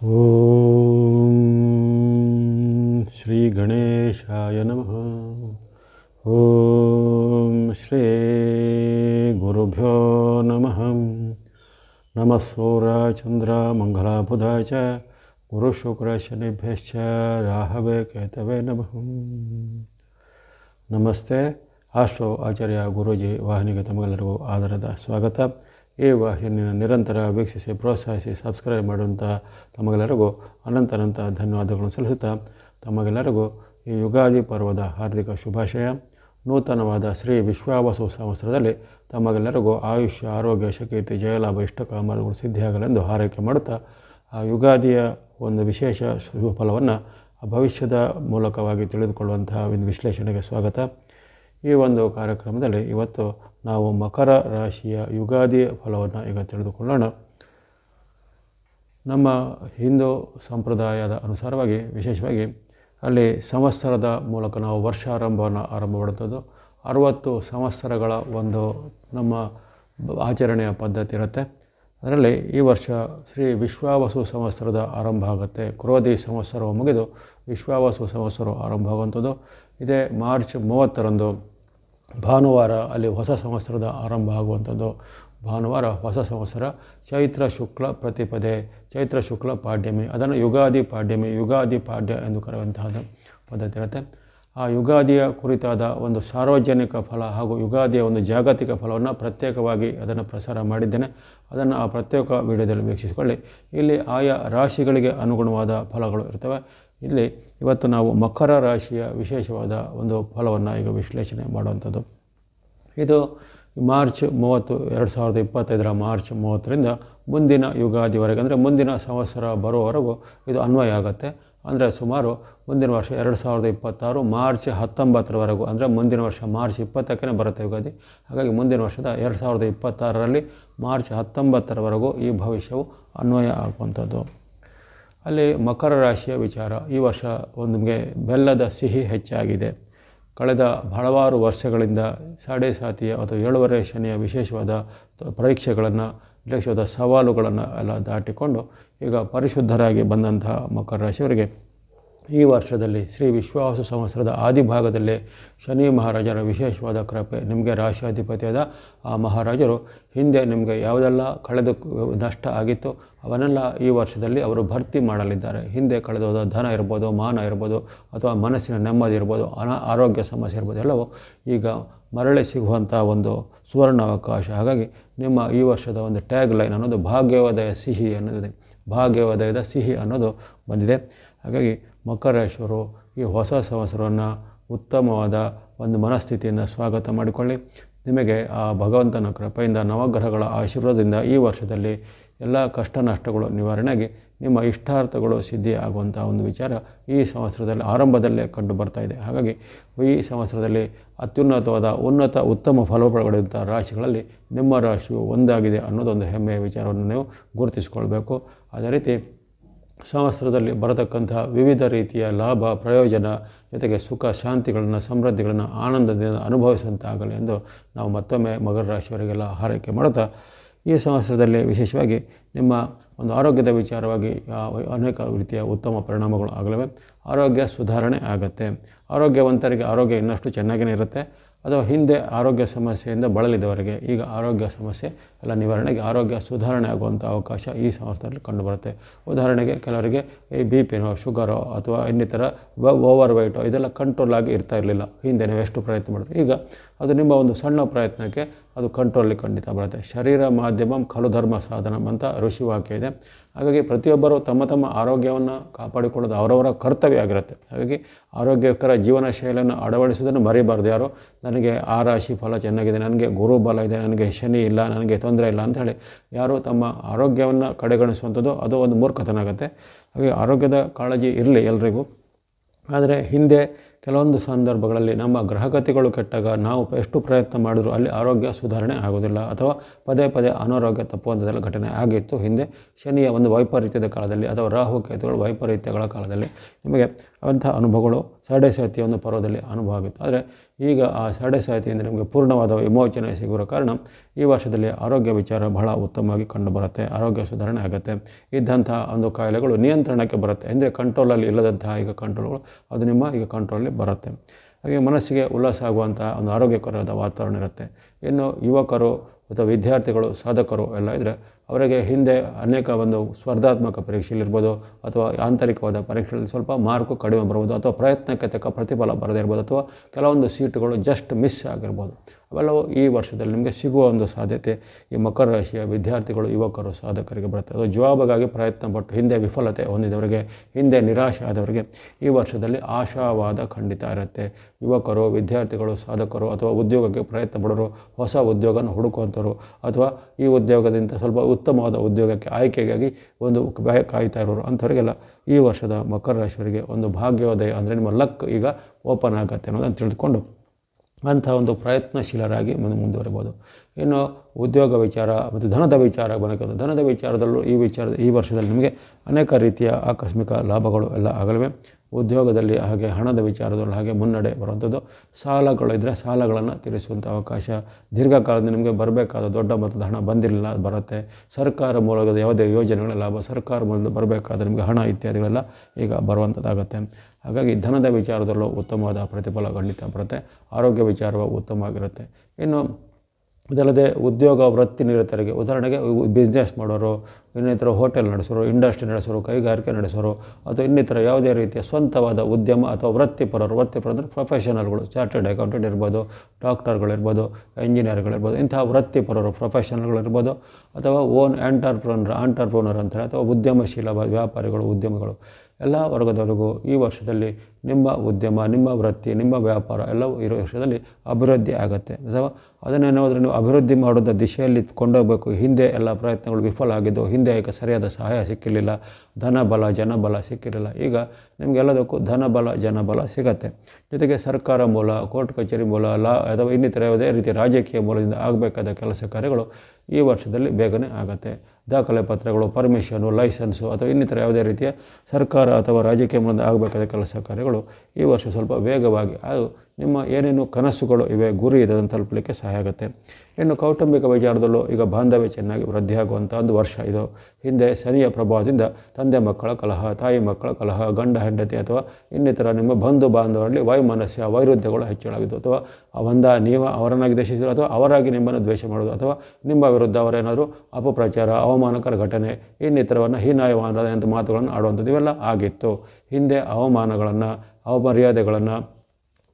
ಓಂ ಶ್ರೀ ಗಣೇಶಾಯ ನಮಃ ಓಂ ಶ್ರೀ ಗುರುಭ್ಯೋ ನಮಃ ನಮಃ ಸೂರ್ಯ ಚಂದ್ರ ಮಂಗಳ ಬುಧ ಚ ಗುರು ಶುಕ್ರ ಶನಿಭ್ಯಶ್ಚ ರಾಹವೇ ಕೇತವೇ ನಮಃ ನಮಸ್ತೆ ಆಶ್ರೋ ಆಚಾರ್ಯ ಗುರೂಜಿ ವಾಹಿನಿಗೆ ತಮಗೆಲ್ಲರಿಗೂ ಆಧಾರದ ಸ್ವಾಗತ ಈ ವಾಹಿನಿಯನ್ನು ನಿರಂತರ ವೀಕ್ಷಿಸಿ, ಪ್ರೋತ್ಸಾಹಿಸಿ, ಸಬ್ಸ್ಕ್ರೈಬ್ ಮಾಡುವಂಥ ತಮಗೆಲ್ಲರಿಗೂ ಅನಂತ ಅನಂತ ಧನ್ಯವಾದಗಳನ್ನು ಸಲ್ಲಿಸುತ್ತಾ, ತಮಗೆಲ್ಲರಿಗೂ ಈ ಯುಗಾದಿ ಪರ್ವದ ಹಾರ್ದಿಕ ಶುಭಾಶಯ. ನೂತನವಾದ ಶ್ರೀ ವಿಶ್ವಾವಸು ಸಂವತ್ಸರದಲ್ಲಿ ತಮಗೆಲ್ಲರಿಗೂ ಆಯುಷ್ಯ, ಆರೋಗ್ಯ ಶಕೀರ್ತಿ ಜಯಲಾಭ ಇಷ್ಟಕಾಮಗಳು ಸಿದ್ಧಿಯಾಗಲೆಂದು ಹಾರೈಕೆ ಮಾಡುತ್ತಾ, ಆ ಯುಗಾದಿಯ ಒಂದು ವಿಶೇಷ ಶುಭ ಫಲವನ್ನು ಭವಿಷ್ಯದ ಮೂಲಕವಾಗಿ ತಿಳಿದುಕೊಳ್ಳುವಂತಹ ಒಂದು ವಿಶ್ಲೇಷಣೆಗೆ ಸ್ವಾಗತ. ಈ ಒಂದು ಕಾರ್ಯಕ್ರಮದಲ್ಲಿ ಇವತ್ತು ನಾವು ಮಕರ ರಾಶಿಯ ಯುಗಾದಿ ಫಲವನ್ನು ಈಗ ತಿಳಿದುಕೊಳ್ಳೋಣ. ನಮ್ಮ ಹಿಂದೂ ಸಂಪ್ರದಾಯದ ಅನುಸಾರವಾಗಿ, ವಿಶೇಷವಾಗಿ ಅಲ್ಲಿ ಸಂವತ್ಸರದ ಮೂಲಕ ನಾವು ವರ್ಷಾರಂಭವನ್ನು ಆರಂಭ ಮಾಡುವಂಥದ್ದು ಅರುವತ್ತು ಸಂವತ್ಸರಗಳ ಒಂದು ನಮ್ಮ ಆಚರಣೆಯ ಪದ್ಧತಿ ಇರುತ್ತೆ. ಅದರಲ್ಲಿ ಈ ವರ್ಷ ಶ್ರೀ ವಿಶ್ವಾವಸು ಸಂವತ್ಸರದ ಆರಂಭ ಆಗುತ್ತೆ. ಕ್ರೋಧಿ ಸಂವತ್ಸರವು ಮುಗಿದು ವಿಶ್ವಾವಸು ಸಂವತ್ಸರವು ಆರಂಭ ಆಗುವಂಥದ್ದು ಇದೇ ಮಾರ್ಚ್ ಮೂವತ್ತರಂದು ಭಾನುವಾರ ಅಲ್ಲಿ ಹೊಸ ಸಂವತ್ಸರದ ಆರಂಭ ಆಗುವಂಥದ್ದು. ಭಾನುವಾರ ಹೊಸ ಸಂವತ್ಸರ ಚೈತ್ರ ಶುಕ್ಲ ಪ್ರತಿಪದೆ, ಚೈತ್ರ ಶುಕ್ಲ ಪಾಡ್ಯಮಿ, ಅದನ್ನು ಯುಗಾದಿ ಪಾಡ್ಯಮಿ, ಯುಗಾದಿ ಪಾಡ್ಯ ಎಂದು ಕರೆಯುವಂತಹದ್ದು ಪದ್ಧತಿ ಇರುತ್ತೆ. ಆ ಯುಗಾದಿಯ ಕುರಿತಾದ ಒಂದು ಸಾರ್ವಜನಿಕ ಫಲ ಹಾಗೂ ಯುಗಾದಿಯ ಒಂದು ಜಾಗತಿಕ ಫಲವನ್ನು ಪ್ರತ್ಯೇಕವಾಗಿ ಅದನ್ನು ಪ್ರಸಾರ ಮಾಡಿದ್ದೇನೆ. ಅದನ್ನು ಆ ಪ್ರತ್ಯೇಕ ವಿಡಿಯೋದಲ್ಲಿ ವೀಕ್ಷಿಸಿಕೊಳ್ಳಿ. ಇಲ್ಲಿ ಆಯಾ ರಾಶಿಗಳಿಗೆ ಅನುಗುಣವಾದ ಫಲಗಳು ಇರ್ತವೆ. ಇಲ್ಲಿ ಇವತ್ತು ನಾವು ಮಕರ ರಾಶಿಯ ವಿಶೇಷವಾದ ಒಂದು ಫಲವನ್ನು ಈಗ ವಿಶ್ಲೇಷಣೆ ಮಾಡುವಂಥದ್ದು. ಇದು ಮಾರ್ಚ್ ಮೂವತ್ತು, ಎರಡು ಸಾವಿರದ ಇಪ್ಪತ್ತೈದರ ಮಾರ್ಚ್ ಮೂವತ್ತರಿಂದ ಮುಂದಿನ ಯುಗಾದಿವರೆಗೆ, ಅಂದರೆ ಮುಂದಿನ ಸಂವತ್ಸರ ಬರುವವರೆಗೂ ಇದು ಅನ್ವಯ ಆಗುತ್ತೆ. ಅಂದರೆ ಸುಮಾರು ಮುಂದಿನ ವರ್ಷ ಎರಡು ಸಾವಿರದ ಇಪ್ಪತ್ತಾರು ಮಾರ್ಚ್ ಹತ್ತೊಂಬತ್ತರವರೆಗೂ, ಅಂದರೆ ಮುಂದಿನ ವರ್ಷ ಮಾರ್ಚ್ ಇಪ್ಪತ್ತಕ್ಕೇ ಬರುತ್ತೆ ಯುಗಾದಿ. ಹಾಗಾಗಿ ಮುಂದಿನ ವರ್ಷದ ಎರಡು ಸಾವಿರದ ಇಪ್ಪತ್ತಾರರಲ್ಲಿ ಮಾರ್ಚ್ ಹತ್ತೊಂಬತ್ತರವರೆಗೂ ಈ ಭವಿಷ್ಯವು ಅನ್ವಯ ಆಗುವಂಥದ್ದು. ಅಲ್ಲಿ ಮಕರ ರಾಶಿಯ ವಿಚಾರ. ಈ ವರ್ಷ ಒಂದು ನಿಮಗೆ ಬೆಲ್ಲದ ಸಿಹಿ ಹೆಚ್ಚಾಗಿದೆ. ಕಳೆದ ಹಲವಾರು ವರ್ಷಗಳಿಂದ ಸಾಡೆ ಸಾತಿಯ ಅಥವಾ ಏಳುವರೆ ಶನಿಯ ವಿಶೇಷವಾದ ಪರೀಕ್ಷೆಗಳನ್ನು, ವಿಶೇಷವಾದ ಸವಾಲುಗಳನ್ನು ಎಲ್ಲ ದಾಟಿಕೊಂಡು ಈಗ ಪರಿಶುದ್ಧರಾಗಿ ಬಂದಂತಹ ಮಕರ ರಾಶಿಯವರಿಗೆ ಈ ವರ್ಷದಲ್ಲಿ ಶ್ರೀ ವಿಶ್ವಾಸ ಸಂವತ್ಸರದ ಆದಿಭಾಗದಲ್ಲೇ ಶನಿ ಮಹಾರಾಜರ ವಿಶೇಷವಾದ ಕೃಪೆ ನಿಮಗೆ ರಾಶಿಯಾಧಿಪತಿಯಾದ ಆ ಮಹಾರಾಜರು. ಹಿಂದೆ ನಿಮಗೆ ಯಾವುದೆಲ್ಲ ಕಳೆದು ನಷ್ಟ ಆಗಿತ್ತು ಅವನ್ನೆಲ್ಲ ಈ ವರ್ಷದಲ್ಲಿ ಅವರು ಭರ್ತಿ ಮಾಡಲಿದ್ದಾರೆ. ಹಿಂದೆ ಕಳೆದೋದ ಧನ ಇರ್ಬೋದು, ಮಾನ ಇರ್ಬೋದು, ಅಥವಾ ಮನಸ್ಸಿನ ನೆಮ್ಮದಿ ಇರ್ಬೋದು, ಅನ ಆರೋಗ್ಯ ಸಮಸ್ಯೆ ಇರ್ಬೋದು, ಎಲ್ಲವೂ ಈಗ ಮರಳಿ ಸಿಗುವಂಥ ಒಂದು ಸುವರ್ಣ ಅವಕಾಶ ಹಾಗಾಗಿ ನಿಮ್ಮ ಈ ವರ್ಷದ ಒಂದು ಟ್ಯಾಗ್ ಲೈನ್ ಅನ್ನೋದು ಭಾಗ್ಯೋದಯ ಸಿಹಿ ಅನ್ನೋದಿದೆ. ಭಾಗ್ಯೋದಯದ ಸಿಹಿ ಅನ್ನೋದು ಬಂದಿದೆ. ಹಾಗಾಗಿ ಮಕರ ರಾಶಿಯವರು ಈ ಹೊಸ ಸಂವತ್ಸರವನ್ನು ಉತ್ತಮವಾದ ಒಂದು ಮನಸ್ಥಿತಿಯಿಂದ ಸ್ವಾಗತ ಮಾಡಿಕೊಳ್ಳಿ. ನಿಮಗೆ ಆ ಭಗವಂತನ ಕೃಪೆಯಿಂದ, ನವಗ್ರಹಗಳ ಆಶೀರ್ವಾದದಿಂದ ಈ ವರ್ಷದಲ್ಲಿ ಎಲ್ಲ ಕಷ್ಟ ನಷ್ಟಗಳು ನಿವಾರಣೆಯಾಗಿ ನಿಮ್ಮ ಇಷ್ಟಾರ್ಥಗಳು ಸಿದ್ಧಿ ಆಗುವಂಥ ಒಂದು ವಿಚಾರ ಈ ಸಂವತ್ಸರದಲ್ಲಿ ಆರಂಭದಲ್ಲೇ ಕಂಡು ಬರ್ತಾ ಇದೆ. ಹಾಗಾಗಿ ಈ ಸಂವತ್ಸರದಲ್ಲಿ ಅತ್ಯುನ್ನತವಾದ ಉನ್ನತ ಉತ್ತಮ ಫಲಪಡೆಯುವಂಥ ರಾಶಿಗಳಲ್ಲಿ ನಿಮ್ಮ ರಾಶಿಯು ಒಂದಾಗಿದೆ ಅನ್ನೋದೊಂದು ಹೆಮ್ಮೆಯ ವಿಚಾರವನ್ನು ನೀವು ಗುರುತಿಸಿಕೊಳ್ಬೇಕು. ಅದೇ ರೀತಿ ಸಂವತ್ಸರದಲ್ಲಿ ಬರತಕ್ಕಂತಹ ವಿವಿಧ ರೀತಿಯ ಲಾಭ, ಪ್ರಯೋಜನ ಜೊತೆಗೆ ಸುಖ, ಶಾಂತಿಗಳನ್ನು, ಸಮೃದ್ಧಿಗಳನ್ನು ಆನಂದದಿಂದ ಅನುಭವಿಸುವಂತಾಗಲಿ ಎಂದು ನಾವು ಮತ್ತೊಮ್ಮೆ ಮಗರ ರಾಶಿಯವರಿಗೆಲ್ಲ ಹಾರೈಕೆ ಮಾಡುತ್ತಾ ಈ ಸಂವತ್ಸರದಲ್ಲಿ ವಿಶೇಷವಾಗಿ ನಿಮ್ಮ ಒಂದು ಆರೋಗ್ಯದ ವಿಚಾರವಾಗಿ ಅನೇಕ ರೀತಿಯ ಉತ್ತಮ ಪರಿಣಾಮಗಳು ಆಗಲಿವೆ. ಆರೋಗ್ಯ ಸುಧಾರಣೆ ಆಗುತ್ತೆ. ಆರೋಗ್ಯವಂತರಿಗೆ ಆರೋಗ್ಯ ಇನ್ನಷ್ಟು ಚೆನ್ನಾಗಿಯೇ ಇರುತ್ತೆ. ಅಥವಾ ಹಿಂದೆ ಆರೋಗ್ಯ ಸಮಸ್ಯೆಯಿಂದ ಬಳಲಿದವರಿಗೆ ಈಗ ಆರೋಗ್ಯ ಸಮಸ್ಯೆ ಎಲ್ಲ ನಿವಾರಣೆಗೆ ಆರೋಗ್ಯ ಸುಧಾರಣೆ ಆಗುವಂಥ ಅವಕಾಶ ಈ ಸಂವತ್ಸರದಲ್ಲಿ ಕಂಡುಬರುತ್ತೆ. ಉದಾಹರಣೆಗೆ ಕೆಲವರಿಗೆ ಈ ಬಿ ಪಿನೋ ಶುಗರೋ ಅಥವಾ ಇನ್ನಿತರ ಓವರ್ ವೈಟೋ ಇದೆಲ್ಲ ಕಂಟ್ರೋಲ್ ಆಗಿ ಇರ್ತಾ ಇರಲಿಲ್ಲ. ಹಿಂದೆ ನೀವು ಎಷ್ಟು ಪ್ರಯತ್ನ ಮಾಡಿದ್ರು. ಈಗ ಅದು ನಿಮ್ಮ ಒಂದು ಸಣ್ಣ ಪ್ರಯತ್ನಕ್ಕೆ ಅದು ಕಂಟ್ರೋಲಿಗೆ ಖಂಡಿತ ಬರುತ್ತೆ. ಶರೀರ ಮಾಧ್ಯಮಂ ಕಲುಧರ್ಮ ಸಾಧನಂ ಅಂತ ಋಷಿ ವಾಕ್ಯ ಇದೆ. ಹಾಗಾಗಿ ಪ್ರತಿಯೊಬ್ಬರು ತಮ್ಮ ತಮ್ಮ ಆರೋಗ್ಯವನ್ನು ಕಾಪಾಡಿಕೊಳ್ಳೋದು ಅವರವರ ಕರ್ತವ್ಯ ಆಗಿರುತ್ತೆ. ಹಾಗಾಗಿ ಆರೋಗ್ಯಕರ ಜೀವನ ಶೈಲಿಯನ್ನು ಅಳವಡಿಸೋದನ್ನು ಮರಿಬಾರ್ದು ಯಾರು. ನನಗೆ ಆ ರಾಶಿ ಫಲ ಚೆನ್ನಾಗಿದೆ, ನನಗೆ ಗುರು ಬಲ ಇದೆ, ನನಗೆ ಶನಿ ಇಲ್ಲ, ನನಗೆ ಇಲ್ಲ ಅಂಥೇಳಿ ಯಾರು ತಮ್ಮ ಆರೋಗ್ಯವನ್ನು ಕಡೆಗಣಿಸುವಂಥದ್ದು ಅದು ಒಂದು ಮೂರ್ಖತನ ಆಗುತ್ತೆ ಹಾಗೆ ಆರೋಗ್ಯದ ಕಾಳಜಿ ಇರಲಿ ಎಲ್ರಿಗೂ. ಆದರೆ ಹಿಂದೆ ಕೆಲವೊಂದು ಸಂದರ್ಭಗಳಲ್ಲಿ ನಮ್ಮ ಗ್ರಹಗತಿಗಳು ಕೆಟ್ಟಾಗ ನಾವು ಎಷ್ಟು ಪ್ರಯತ್ನ ಮಾಡಿದರೂ ಅಲ್ಲಿ ಆರೋಗ್ಯ ಸುಧಾರಣೆ ಆಗೋದಿಲ್ಲ ಅಥವಾ ಪದೇ ಪದೇ ಅನಾರೋಗ್ಯ ತಪ್ಪುವಂಥದ್ದೆಲ್ಲ ಘಟನೆ ಆಗಿತ್ತು. ಹಿಂದೆ ಶನಿಯ ಒಂದು ವೈಪರೀತ್ಯದ ಕಾಲದಲ್ಲಿ ಅಥವಾ ರಾಹು ಕೇತುಗಳ ವೈಪರೀತ್ಯಗಳ ಕಾಲದಲ್ಲಿ ನಿಮಗೆ ಅಂಥ ಅನುಭವಗಳು ಸಡೆ ಸತಿಯ ಒಂದು ಪರ್ವದಲ್ಲಿ ಅನುಭವ ಆಗಿತ್ತು. ಆದರೆ ಈಗ ಆ ಸಾಡೆ ಸಾಹಿತಿಯಿಂದ ನಿಮಗೆ ಪೂರ್ಣವಾದ ವಿಮೋಚನೆ ಸಿಗುವ ಕಾರಣ ಈ ವರ್ಷದಲ್ಲಿ ಆರೋಗ್ಯ ವಿಚಾರ ಬಹಳ ಉತ್ತಮವಾಗಿ ಕಂಡುಬರುತ್ತೆ, ಆರೋಗ್ಯ ಸುಧಾರಣೆ ಆಗುತ್ತೆ. ಇದ್ದಂಥ ಒಂದು ಕಾಯಿಲೆಗಳು ನಿಯಂತ್ರಣಕ್ಕೆ ಬರುತ್ತೆ. ಅಂದರೆ ಕಂಟ್ರೋಲಲ್ಲಿ ಇಲ್ಲದಂತಹ ಈಗ ಕಂಟ್ರೋಲ್ಗಳು ಅದು ನಿಮ್ಮ ಈಗ ಕಂಟ್ರೋಲಲ್ಲಿ ಬರುತ್ತೆ. ಹಾಗೆ ಮನಸ್ಸಿಗೆ ಉಲ್ಲಾಸ ಆಗುವಂಥ ಒಂದು ಆರೋಗ್ಯಕರವಾದ ವಾತಾವರಣ ಇರುತ್ತೆ. ಇನ್ನು ಯುವಕರು ಅಥವಾ ವಿದ್ಯಾರ್ಥಿಗಳು, ಸಾಧಕರು ಎಲ್ಲ ಇದ್ದರೆ ಅವರಿಗೆ ಹಿಂದೆ ಅನೇಕ ಒಂದು ಸ್ಪರ್ಧಾತ್ಮಕ ಪರೀಕ್ಷೆಯಲ್ಲಿರ್ಬೋದು ಅಥವಾ ಆಂತರಿಕವಾದ ಪರೀಕ್ಷೆಯಲ್ಲಿ ಸ್ವಲ್ಪ ಮಾರ್ಕು ಕಡಿಮೆ ಬರ್ಬೋದು ಅಥವಾ ಪ್ರಯತ್ನಕ್ಕೆ ತಕ್ಕ ಪ್ರತಿಫಲ ಬರದೇ ಇರ್ಬೋದು ಅಥವಾ ಕೆಲವೊಂದು ಸೀಟುಗಳು ಜಸ್ಟ್ ಮಿಸ್ ಆಗಿರ್ಬೋದು. ಅವೆಲ್ಲವೂ ಈ ವರ್ಷದಲ್ಲಿ ನಿಮಗೆ ಸಿಗುವ ಒಂದು ಸಾಧ್ಯತೆ ಈ ಮಕರ ರಾಶಿಯ ವಿದ್ಯಾರ್ಥಿಗಳು, ಯುವಕರು, ಸಾಧಕರಿಗೆ ಬರುತ್ತೆ. ಅದು ಜವಾಬಗಾಗಿ ಪ್ರಯತ್ನ ಪಟ್ಟು ಹಿಂದೆ ವಿಫಲತೆ ಹೊಂದಿದವರಿಗೆ, ಹಿಂದೆ ನಿರಾಶೆ ಆದವರಿಗೆ ಈ ವರ್ಷದಲ್ಲಿ ಆಶಾವಾದ ಖಂಡಿತ ಇರುತ್ತೆ. ಯುವಕರು, ವಿದ್ಯಾರ್ಥಿಗಳು, ಸಾಧಕರು ಅಥವಾ ಉದ್ಯೋಗಕ್ಕೆ ಪ್ರಯತ್ನ ಪಡೋರು ಹೊಸ ಉದ್ಯೋಗನ ಹುಡುಕುವಂಥವ್ರು ಅಥವಾ ಈ ಉದ್ಯೋಗದಿಂದ ಸ್ವಲ್ಪ ಉತ್ತಮವಾದ ಉದ್ಯೋಗಕ್ಕೆ ಆಯ್ಕೆಗಾಗಿ ಒಂದು ಕಾಯ್- ಕಾಯ್ತಾ ಇರೋರು ಅಂಥವ್ರಿಗೆಲ್ಲ ಈ ವರ್ಷದ ಮಕರ ರಾಶಿಯವರಿಗೆ ಒಂದು ಭಾಗ್ಯೋದಯ ಅಂದರೆ ನಿಮ್ಮ ಲಕ್ ಈಗ ಓಪನ್ ಆಗುತ್ತೆ ಅನ್ನೋದನ್ನು ತಿಳಿದುಕೊಂಡು ಅಂಥ ಒಂದು ಪ್ರಯತ್ನಶೀಲರಾಗಿ ಮುಂದೆ ಮುಂದುವರಿಬೋದು. ಇನ್ನು ಉದ್ಯೋಗ ವಿಚಾರ ಮತ್ತು ಧನದ ವಿಚಾರ ಬರೋಕೆ ಧನದ ವಿಚಾರದಲ್ಲೂ ಈ ವಿಚಾರದ, ಈ ವರ್ಷದಲ್ಲಿ ನಿಮಗೆ ಅನೇಕ ರೀತಿಯ ಆಕಸ್ಮಿಕ ಲಾಭಗಳು ಎಲ್ಲ ಆಗಲಿವೆ. ಉದ್ಯೋಗದಲ್ಲಿ ಹಾಗೆ ಹಣದ ವಿಚಾರದಲ್ಲಿ ಹಾಗೆ ಮುನ್ನಡೆ ಬರುವಂಥದ್ದು. ಸಾಲಗಳು ಇದ್ದರೆ ಸಾಲಗಳನ್ನು ತೀರಿಸುವಂಥ ಅವಕಾಶ. ದೀರ್ಘಕಾಲದಿಂದ ನಿಮಗೆ ಬರಬೇಕಾದ ದೊಡ್ಡ ಮೊತ್ತದ ಹಣ ಬಂದಿರಲಿಲ್ಲ ಬರುತ್ತೆ. ಸರ್ಕಾರ ಮೂಲಕದ ಯಾವುದೇ ಯೋಜನೆಗಳ ಲಾಭ ಸರ್ಕಾರ ಮೂಲಕ ಬರಬೇಕಾದ ನಿಮಗೆ ಹಣ ಇತ್ಯಾದಿಗಳೆಲ್ಲ ಈಗ ಬರುವಂಥದ್ದಾಗುತ್ತೆ. ಹಾಗಾಗಿ ಧನದ ವಿಚಾರದಲ್ಲೂ ಉತ್ತಮವಾದ ಪ್ರತಿಫಲ ಖಂಡಿತ ಬರುತ್ತೆ. ಆರೋಗ್ಯ ವಿಚಾರವು ಉತ್ತಮವಾಗಿರುತ್ತೆ. ಇನ್ನು ಇದಲ್ಲದೆ ಉದ್ಯೋಗ ವೃತ್ತಿ ನಿರತರಿಗೆ ಉದಾಹರಣೆಗೆ ಬಿಸ್ನೆಸ್ ಮಾಡೋರು, ಇನ್ನಿತರ ಹೋಟೆಲ್ ನಡೆಸೋರು ಇಂಡಸ್ಟ್ರಿ ನಡೆಸೋರು, ಕೈಗಾರಿಕೆ ನಡೆಸೋರು, ಅಥವಾ ಇನ್ನಿತರ ಯಾವುದೇ ರೀತಿಯ ಸ್ವಂತವಾದ ಉದ್ಯಮ ಅಥವಾ ವೃತ್ತಿಪರರು ವೃತ್ತಿಪರ ಅಂದರೆ ಪ್ರೊಫೆಷನಲ್ಗಳು ಚಾರ್ಟೆಡ್ ಅಕೌಂಟೆಂಟ್ ಇರ್ಬೋದು ಡಾಕ್ಟರ್ಗಳಿರ್ಬೋದು ಇಂಜಿನಿಯರ್ಗಳಿರ್ಬೋದು ಇಂತಹ ವೃತ್ತಿಪರರು ಪ್ರೊಫೆಷನಲ್ಗಳಿರ್ಬೋದು ಅಥವಾ ಓನ್ ಆಂಟರ್ಪ್ರನರ್ ಆಂಟರ್ಪ್ರನರ್ ಅಂತಾರೆ, ಅಥವಾ ಉದ್ಯಮಶೀಲ ವ್ಯಾಪಾರಿಗಳು, ಉದ್ಯಮಿಗಳು. ಎಲ್ಲ ವರ್ಗದವರೆಗೂ ಈ ವರ್ಷದಲ್ಲಿ ನಿಮ್ಮ ಉದ್ಯಮ, ನಿಮ್ಮ ವೃತ್ತಿ, ನಿಮ್ಮ ವ್ಯಾಪಾರ ಎಲ್ಲವೂ ಇರೋ ವರ್ಷದಲ್ಲಿ ಅಭಿವೃದ್ಧಿ ಆಗುತ್ತೆ. ಅಥವಾ ಅದನ್ನೇನಾದರೂ ನೀವು ಅಭಿವೃದ್ಧಿ ಮಾಡೋದ ದಿಶೆಯಲ್ಲಿ ಕೊಂಡೋಗಬೇಕು. ಹಿಂದೆ ಎಲ್ಲ ಪ್ರಯತ್ನಗಳು ವಿಫಲ ಆಗಿದ್ದು ಹಿಂದೆ ಈಗ ಸರಿಯಾದ ಸಹಾಯ ಸಿಕ್ಕಿರಲಿಲ್ಲ. ಧನಬಲ, ಜನಬಲ ಸಿಕ್ಕಿರಲಿಲ್ಲ. ಈಗ ನಿಮಗೆಲ್ಲದಕ್ಕೂ ಧನಬಲ, ಜನಬಲ ಸಿಗತ್ತೆ. ಜೊತೆಗೆ ಸರ್ಕಾರ ಮೂಲ, ಕೋರ್ಟ್ ಕಚೇರಿ ಮೂಲ, ಲಾ ಅಥವಾ ಇನ್ನಿತರ ಯಾವುದೇ ರೀತಿ ರಾಜಕೀಯ ಮೂಲದಿಂದ ಆಗಬೇಕಾದ ಕೆಲಸ ಕಾರ್ಯಗಳು ಈ ವರ್ಷದಲ್ಲಿ ಬೇಗನೆ ಆಗುತ್ತೆ. ದಾಖಲೆ ಪತ್ರಗಳು ಪರ್ಮಿಷನು ಲೈಸೆನ್ಸು ಅಥವಾ ಇನ್ನಿತರ ಯಾವುದೇ ರೀತಿಯ ಸರ್ಕಾರ ಅಥವಾ ರಾಜಕೀಯ ಮುಂದೆ ಆಗಬೇಕಾದ ಕೆಲಸ ಕಾರ್ಯಗಳು ಈ ವರ್ಷ ಸ್ವಲ್ಪ ವೇಗವಾಗಿ, ಅದು ನಿಮ್ಮ ಏನೇನು ಕನಸುಗಳು ಇವೆ, ಗುರಿ ಇದೆ ಅದನ್ನು ತಲುಪಲಿಕ್ಕೆ ಸಹಾಯ ಆಗುತ್ತೆ. ಇನ್ನು ಕೌಟುಂಬಿಕ ವಿಚಾರದಲ್ಲೂ ಈಗ ಬಾಂಧವ್ಯ ಚೆನ್ನಾಗಿ ವೃದ್ಧಿಯಾಗುವಂಥ ಒಂದು ವರ್ಷ ಇದು. ಹಿಂದೆ ಶನಿಯ ಪ್ರಭಾವದಿಂದ ತಂದೆ ಮಕ್ಕಳ ಕಲಹ, ತಾಯಿ ಮಕ್ಕಳ ಕಲಹ, ಗಂಡ ಹೆಂಡತಿ ಅಥವಾ ಇನ್ನಿತರ ನಿಮ್ಮ ಬಂಧು ಬಾಂಧವರಲ್ಲಿ ವೈಮನಸ್ಯ, ವೈರುಧ್ಯಗಳು ಹೆಚ್ಚಳಾಗಿದ್ದು ಅಥವಾ ಒಂದ ನೀವು ಅವರನ್ನಾಗಿ ದ್ವೇಷಿಸಿದ್ರು ಅಥವಾ ಅವರಾಗಿ ನಿಮ್ಮನ್ನು ದ್ವೇಷ ಮಾಡೋದು, ಅಥವಾ ನಿಮ್ಮ ವಿರುದ್ಧ ಅವರೇನಾದರೂ ಅಪಪ್ರಚಾರ, ಅವಮಾನಕರ ಘಟನೆ, ಇನ್ನಿತರವನ್ನು ಹೀನಾಯವಾದ ಅಂತ ಮಾತುಗಳನ್ನು ಆಡುವಂಥದ್ದು ಇವೆಲ್ಲ ಆಗಿತ್ತು. ಹಿಂದೆ ಅವಮಾನಗಳನ್ನು ಅವಮರ್ಯಾದೆಗಳನ್ನು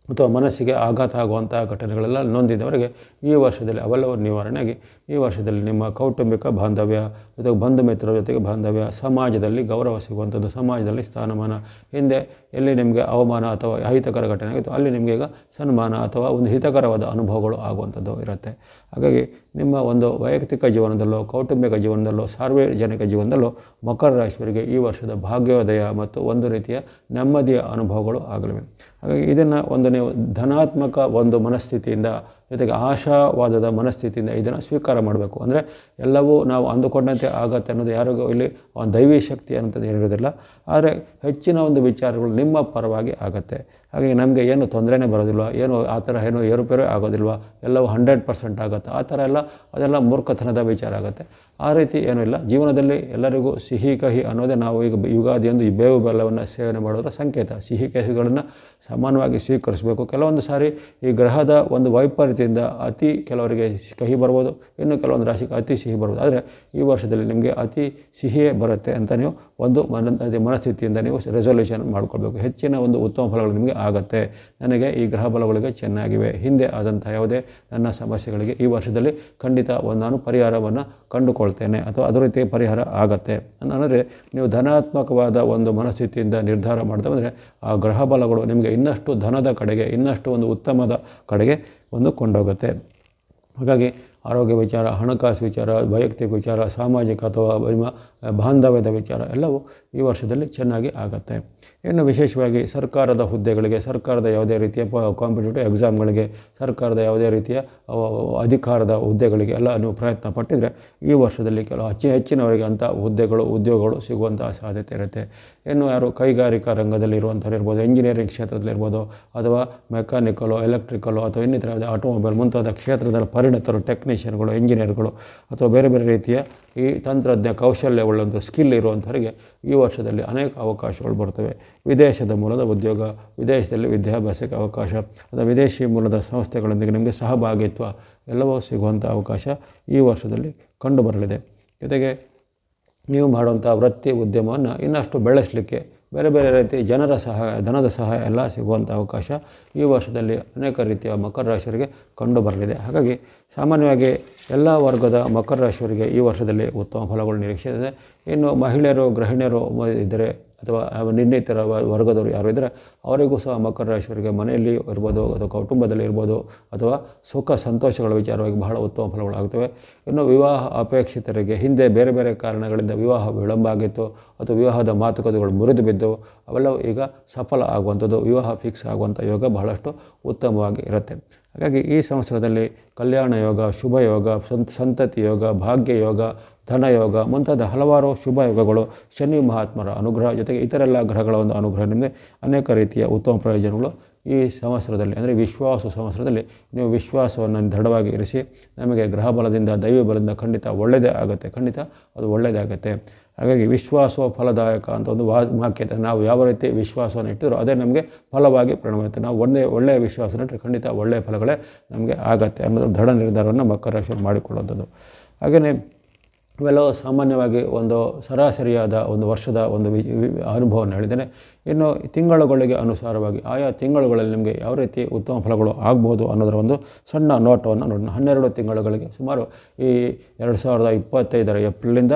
ಅಥವಾ ಮನಸ್ಸಿಗೆ ಆಘಾತ ಆಗುವಂಥ ಘಟನೆಗಳೆಲ್ಲ ನೊಂದಿದವರಿಗೆ ಈ ವರ್ಷದಲ್ಲಿ ಅವೆಲ್ಲವೂ ನಿವಾರಣೆಯಾಗಿ ಈ ವರ್ಷದಲ್ಲಿ ನಿಮ್ಮ ಕೌಟುಂಬಿಕ ಬಾಂಧವ್ಯ ಜೊತೆಗೆ ಬಂಧು ಮಿತ್ರರ ಜೊತೆಗೆ ಬಾಂಧವ್ಯ, ಸಮಾಜದಲ್ಲಿ ಗೌರವ ಸಿಗುವಂಥದ್ದು, ಸಮಾಜದಲ್ಲಿ ಸ್ಥಾನಮಾನ. ಹಿಂದೆ ಎಲ್ಲಿ ನಿಮಗೆ ಅವಮಾನ ಅಥವಾ ಅಹಿತಕರ ಘಟನೆ ಆಗಿತ್ತು, ಅಲ್ಲಿ ನಿಮಗೆ ಈಗ ಸನ್ಮಾನ ಅಥವಾ ಒಂದು ಹಿತಕರವಾದ ಅನುಭವಗಳು ಆಗುವಂಥದ್ದು ಇರುತ್ತೆ. ಹಾಗಾಗಿ ನಿಮ್ಮ ಒಂದು ವೈಯಕ್ತಿಕ ಜೀವನದಲ್ಲೋ, ಕೌಟುಂಬಿಕ ಜೀವನದಲ್ಲೋ, ಸಾರ್ವಜನಿಕ ಜೀವನದಲ್ಲೋ ಮಕರ ರಾಶಿಯವರಿಗೆ ಈ ವರ್ಷದ ಭಾಗ್ಯೋದಯ ಮತ್ತು ಒಂದು ರೀತಿಯ ನೆಮ್ಮದಿಯ ಅನುಭವಗಳು ಆಗಲಿವೆ. ಹಾಗಾಗಿ ಇದನ್ನು ಒಂದು ನೀವು ಧನಾತ್ಮಕ ಒಂದು ಮನಸ್ಥಿತಿಯಿಂದ ಜೊತೆಗೆ ಆಶಾವಾದದ ಮನಸ್ಥಿತಿಯಿಂದ ಇದನ್ನು ಸ್ವೀಕಾರ ಮಾಡಬೇಕು. ಅಂದರೆ ಎಲ್ಲವೂ ನಾವು ಅಂದುಕೊಂಡಂತೆ ಆಗತ್ತೆ ಅನ್ನೋದು ಯಾರಿಗೂ ಇಲ್ಲಿ ಒಂದು ದೈವಿ ಶಕ್ತಿ ಅನ್ನೋದು ಏನಿರೋದಿಲ್ಲ ಆದರೆ ಹೆಚ್ಚಿನ ಒಂದು ವಿಚಾರಗಳು ನಿಮ್ಮ ಪರವಾಗಿ ಆಗತ್ತೆ. ಹಾಗಾಗಿ ನಮಗೆ ಏನು ತೊಂದರೆನೇ ಬರೋದಿಲ್ಲ ಏನು ಆ ಥರ ಏನು ಏರುಪೇರು ಆಗೋದಿಲ್ವ? ಎಲ್ಲವೂ ಹಂಡ್ರೆಡ್ ಪರ್ಸೆಂಟ್ ಆಗುತ್ತೆ. ಆ ಥರ ಎಲ್ಲ, ಅದೆಲ್ಲ ಮೂರ್ಖತನದ ವಿಚಾರ ಆಗುತ್ತೆ. ಆ ರೀತಿ ಏನೂ ಇಲ್ಲ ಜೀವನದಲ್ಲಿ ಎಲ್ಲರಿಗೂ ಸಿಹಿ ಕಹಿ ಅನ್ನೋದೇ ನಾವು ಈಗ ಯುಗಾದಿಯಂದು ಈ ಬೇವು ಬೆಲ್ಲವನ್ನು ಸೇವನೆ ಮಾಡೋದರ ಸಂಕೇತ. ಸಿಹಿ ಕಹಿಗಳನ್ನು ಸಮಾನವಾಗಿ ಸ್ವೀಕರಿಸಬೇಕು. ಕೆಲವೊಂದು ಸಾರಿ ಈ ಗ್ರಹದ ಒಂದು ವೈಪರೀತ್ಯದಿಂದ ಅತಿ ಕೆಲವರಿಗೆ ಕಹಿ ಬರ್ಬೋದು, ಇನ್ನು ಕೆಲವೊಂದು ರಾಶಿಗೆ ಅತಿ ಸಿಹಿ ಬರ್ಬೋದು. ಆದರೆ ಈ ವರ್ಷದಲ್ಲಿ ನಿಮಗೆ ಅತಿ ಸಿಹಿಯೇ ಬರುತ್ತೆ ಅಂತ ನೀವು ಒಂದು ಮನ ಮನಸ್ಥಿತಿಯಿಂದ ನೀವು ರೆಸೊಲ್ಯೂಷನ್ ಮಾಡಿಕೊಳ್ಬೇಕು. ಹೆಚ್ಚಿನ ಒಂದು ಉತ್ತಮ ಫಲಗಳು ನಿಮಗೆ ಆಗುತ್ತೆ. ನನಗೆ ಈ ಗ್ರಹ ಬಲಗಳಿಗೆ ಚೆನ್ನಾಗಿವೆ. ಹಿಂದೆ ಆದಂಥ ಯಾವುದೇ ನನ್ನ ಸಮಸ್ಯೆಗಳಿಗೆ ಈ ವರ್ಷದಲ್ಲಿ ಖಂಡಿತ ಒಂದು ನಾನು ಪರಿಹಾರವನ್ನು ಕಂಡುಕೊಳ್ತೇನೆ ಅಥವಾ ಅದರ ರೀತಿ ಪರಿಹಾರ ಆಗತ್ತೆ. ಅಂದರೆ ನೀವು ಧನಾತ್ಮಕವಾದ ಒಂದು ಮನಸ್ಥಿತಿಯಿಂದ ನಿರ್ಧಾರ ಮಾಡ್ತಾ ಅಂದರೆ ಆ ಗ್ರಹ ಬಲಗಳು ನಿಮಗೆ ಇನ್ನಷ್ಟು ಧನದ ಕಡೆಗೆ, ಇನ್ನಷ್ಟು ಒಂದು ಉತ್ತಮದ ಕಡೆಗೆ ಒಂದು ಕೊಂಡೋಗುತ್ತೆ. ಹಾಗಾಗಿ ಆರೋಗ್ಯ ವಿಚಾರ, ಹಣಕಾಸು ವಿಚಾರ, ವೈಯಕ್ತಿಕ ವಿಚಾರ, ಸಾಮಾಜಿಕ ಅಥವಾ ನಿಮ್ಮ ಬಾಂಧವ್ಯದ ವಿಚಾರ ಎಲ್ಲವೂ ಈ ವರ್ಷದಲ್ಲಿ ಚೆನ್ನಾಗಿ ಆಗುತ್ತೆ. ಇನ್ನು ವಿಶೇಷವಾಗಿ ಸರ್ಕಾರದ ಹುದ್ದೆಗಳಿಗೆ, ಸರ್ಕಾರದ ಯಾವುದೇ ರೀತಿಯ ಕಾಂಪಿಟೇಟಿವ್ ಎಕ್ಸಾಮ್ಗಳಿಗೆ ಸರ್ಕಾರದ ಯಾವುದೇ ರೀತಿಯ ಅಧಿಕಾರದ ಹುದ್ದೆಗಳಿಗೆ ಎಲ್ಲ ನೀವು ಪ್ರಯತ್ನ ಪಟ್ಟಿದರೆ ಈ ವರ್ಷದಲ್ಲಿ ಕೆಲವು ಹೆಚ್ಚು ಹೆಚ್ಚಿನವರಿಗೆ ಅಂಥ ಹುದ್ದೆಗಳು, ಉದ್ಯೋಗಗಳು ಸಿಗುವಂಥ ಸಾಧ್ಯತೆ ಇರುತ್ತೆ. ಇನ್ನು ಯಾರು ಕೈಗಾರಿಕಾ ರಂಗದಲ್ಲಿ ಇರುವಂಥವ್ರು ಇರ್ಬೋದು ಇಂಜಿನಿಯರಿಂಗ್ ಕ್ಷೇತ್ರದಲ್ಲಿರ್ಬೋದು ಅಥವಾ ಮೆಕ್ಯಾನಿಕಲು ಎಲೆಕ್ಟ್ರಿಕಲು ಅಥವಾ ಇನ್ನಿತರ ಆಟೋಮೊಬೈಲ್ ಮುಂತಾದ ಕ್ಷೇತ್ರದಲ್ಲಿ ಪರಿಣತರು ಟೆಕ್ನಿಷಿಯನ್ಗಳು ಇಂಜಿನಿಯರ್ಗಳು ಅಥವಾ ಬೇರೆ ಬೇರೆ ರೀತಿಯ ಈ ತಂತ್ರಜ್ಞ ಕೌಶಲ್ಯ ಒಳ್ಳೊಂದು ಸ್ಕಿಲ್ ಇರುವಂಥವರಿಗೆ ಈ ವರ್ಷದಲ್ಲಿ ಅನೇಕ ಅವಕಾಶಗಳು ಬರ್ತವೆ ವಿದೇಶದ ಮೂಲದ ಉದ್ಯೋಗ, ವಿದೇಶದಲ್ಲಿ ವಿದ್ಯಾಭ್ಯಾಸಕ್ಕೆ ಅವಕಾಶ, ಅಥವಾ ವಿದೇಶಿ ಮೂಲದ ಸಂಸ್ಥೆಗಳೊಂದಿಗೆ ನಿಮಗೆ ಸಹಭಾಗಿತ್ವ, ಎಲ್ಲವೂ ಸಿಗುವಂಥ ಅವಕಾಶ ಈ ವರ್ಷದಲ್ಲಿ ಕಂಡುಬರಲಿದೆ. ಜೊತೆಗೆ ನೀವು ಮಾಡುವಂಥ ವೃತ್ತಿ ಉದ್ಯಮವನ್ನು ಇನ್ನಷ್ಟು ಬೆಳೆಸಲಿಕ್ಕೆ ಬೇರೆ ಬೇರೆ ರೀತಿ ಜನರ ಸಹಾಯ, ಧನದ ಸಹಾಯ ಎಲ್ಲ ಸಿಗುವಂಥ ಅವಕಾಶ ಈ ವರ್ಷದಲ್ಲಿ ಅನೇಕ ರೀತಿಯ ಮಕರ ರಾಶಿಯವರಿಗೆ ಕಂಡು ಬರಲಿದೆ. ಹಾಗಾಗಿ ಸಾಮಾನ್ಯವಾಗಿ ಎಲ್ಲ ವರ್ಗದ ಮಕರ ರಾಶಿಯವರಿಗೆ ಈ ವರ್ಷದಲ್ಲಿ ಉತ್ತಮ ಫಲಗಳು ನಿರೀಕ್ಷಿಸಿದೆ ಇನ್ನು ಮಹಿಳೆಯರು, ಗೃಹಿಣಿಯರು ಇದ್ದರೆ ಅಥವಾ ನಿರ್ಣಯಿತರ ವರ್ಗದವರು ಯಾರು ಇದ್ದರೆ ಅವರಿಗೂ ಸಹ ಮಕರ ರಾಶಿಯವರಿಗೆ ಮನೆಯಲ್ಲಿ ಇರ್ಬೋದು ಅಥವಾ ಕುಟುಂಬದಲ್ಲಿ ಇರ್ಬೋದು ಅಥವಾ ಸುಖ ಸಂತೋಷಗಳ ವಿಚಾರವಾಗಿ ಬಹಳ ಉತ್ತಮ ಫಲಗಳಾಗುತ್ತವೆ ಇನ್ನು ವಿವಾಹ ಅಪೇಕ್ಷಿತರಿಗೆ ಹಿಂದೆ ಬೇರೆ ಬೇರೆ ಕಾರಣಗಳಿಂದ ವಿವಾಹ ವಿಳಂಬ ಆಗಿತ್ತು ಅಥವಾ ವಿವಾಹದ ಮಾತುಕತೆಗಳು ಮುರಿದು ಬಿದ್ದವು. ಅವೆಲ್ಲವೂ ಈಗ ಸಫಲ ಆಗುವಂಥದ್ದು, ವಿವಾಹ ಫಿಕ್ಸ್ ಆಗುವಂಥ ಯೋಗ ಬಹಳಷ್ಟು ಉತ್ತಮವಾಗಿ ಇರುತ್ತೆ. ಹಾಗಾಗಿ ಈ ಸಂವತ್ಸರದಲ್ಲಿ ಕಲ್ಯಾಣ ಯೋಗ, ಶುಭ ಯೋಗ, ಸಂತ, ಸಂತತಿ ಯೋಗ, ಭಾಗ್ಯ ಯೋಗ ಧನಯೋಗ, ಮುಂತಾದ ಹಲವಾರು ಶುಭ ಯೋಗಗಳು ಶನಿ ಮಹಾತ್ಮರ ಅನುಗ್ರಹ ಜೊತೆಗೆ ಇತರೆಲ್ಲ ಗ್ರಹಗಳ ಒಂದು ಅನುಗ್ರಹ ನಿಮಗೆ ಅನೇಕ ರೀತಿಯ ಉತ್ತಮ ಪ್ರಯೋಜನಗಳು ಈ ಸಂವತ್ಸರದಲ್ಲಿ, ಅಂದರೆ ವಿಶ್ವಾಸ ಸಂವತ್ಸರದಲ್ಲಿ ನೀವು ವಿಶ್ವಾಸವನ್ನು ದೃಢವಾಗಿ ಇರಿಸಿ ನಮಗೆ ಗ್ರಹ ಬಲದಿಂದ, ದೈವ ಬಲದಿಂದ ಖಂಡಿತ ಒಳ್ಳೆಯದೇ ಆಗುತ್ತೆ, ಖಂಡಿತ ಅದು ಒಳ್ಳೆಯದೇ ಆಗುತ್ತೆ. ಹಾಗಾಗಿ ವಿಶ್ವಾಸೋ ಫಲದಾಯಕ ಅಂತ ಒಂದು ವಾ ವಾಕ್ಯತೆ ನಾವು ಯಾವ ರೀತಿ ವಿಶ್ವಾಸವನ್ನು ಇಟ್ಟಿದ್ರು ಅದೇ ನಮಗೆ ಫಲವಾಗಿ ಪರಿಣಮಿಸುತ್ತೆ. ನಾವು ಒಂದೇ ಒಳ್ಳೆಯ ವಿಶ್ವಾಸ ಇಟ್ಟರೆ ಖಂಡಿತ ಒಳ್ಳೆಯ ಫಲಗಳೇ ನಮಗೆ ಆಗತ್ತೆ ಅನ್ನೋದು ದೃಢ ನಿರ್ಧಾರವನ್ನು ಮಕರ ಶುರು ಮಾಡಿಕೊಳ್ಳುವಂಥದ್ದು. ಹಾಗೆಯೇ ಇವೆಲ್ಲವೂ ಸಾಮಾನ್ಯವಾಗಿ ಒಂದು ಸರಾಸರಿಯಾದ ಒಂದು ವರ್ಷದ ಒಂದು ವಿ ಅನುಭವವನ್ನು ಹೇಳಿದ್ದೇನೆ. ಇನ್ನು ತಿಂಗಳುಗಳಿಗೆ ಅನುಸಾರವಾಗಿ ಆಯಾ ತಿಂಗಳುಗಳಲ್ಲಿ ನಿಮಗೆ ಯಾವ ರೀತಿ ಉತ್ತಮ ಫಲಗಳು ಆಗ್ಬೋದು ಅನ್ನೋದರ ಒಂದು ಸಣ್ಣ ನೋಟವನ್ನು ನೋಡೋಣ. ಹನ್ನೆರಡು ತಿಂಗಳುಗಳಿಗೆ ಸುಮಾರು ಈ ಎರಡು ಸಾವಿರದ ಇಪ್ಪತ್ತೈದರ ಏಪ್ರಿಲಿಂದ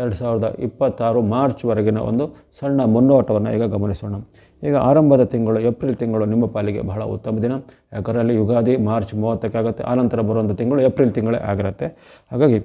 ಎರಡು ಸಾವಿರದ ಇಪ್ಪತ್ತಾರು ಮಾರ್ಚ್ವರೆಗಿನ ಒಂದು ಸಣ್ಣ ಮುನ್ನೋಟವನ್ನು ಈಗ ಗಮನಿಸೋಣ. ಈಗ ಆರಂಭದ ತಿಂಗಳು, ಏಪ್ರಿಲ್ ತಿಂಗಳು ನಿಮ್ಮ ಪಾಲಿಗೆ ಬಹಳ ಉತ್ತಮ ದಿನ. ಯಾಕಂದರೆ ಅಲ್ಲಿ ಯುಗಾದಿ ಮಾರ್ಚ್ ಮೂವತ್ತಕ್ಕೆ ಆಗುತ್ತೆ ಆನಂತರ ಬರುವಂಥ ತಿಂಗಳು ಏಪ್ರಿಲ್ ತಿಂಗಳೇ ಆಗಿರುತ್ತೆ. ಹಾಗಾಗಿ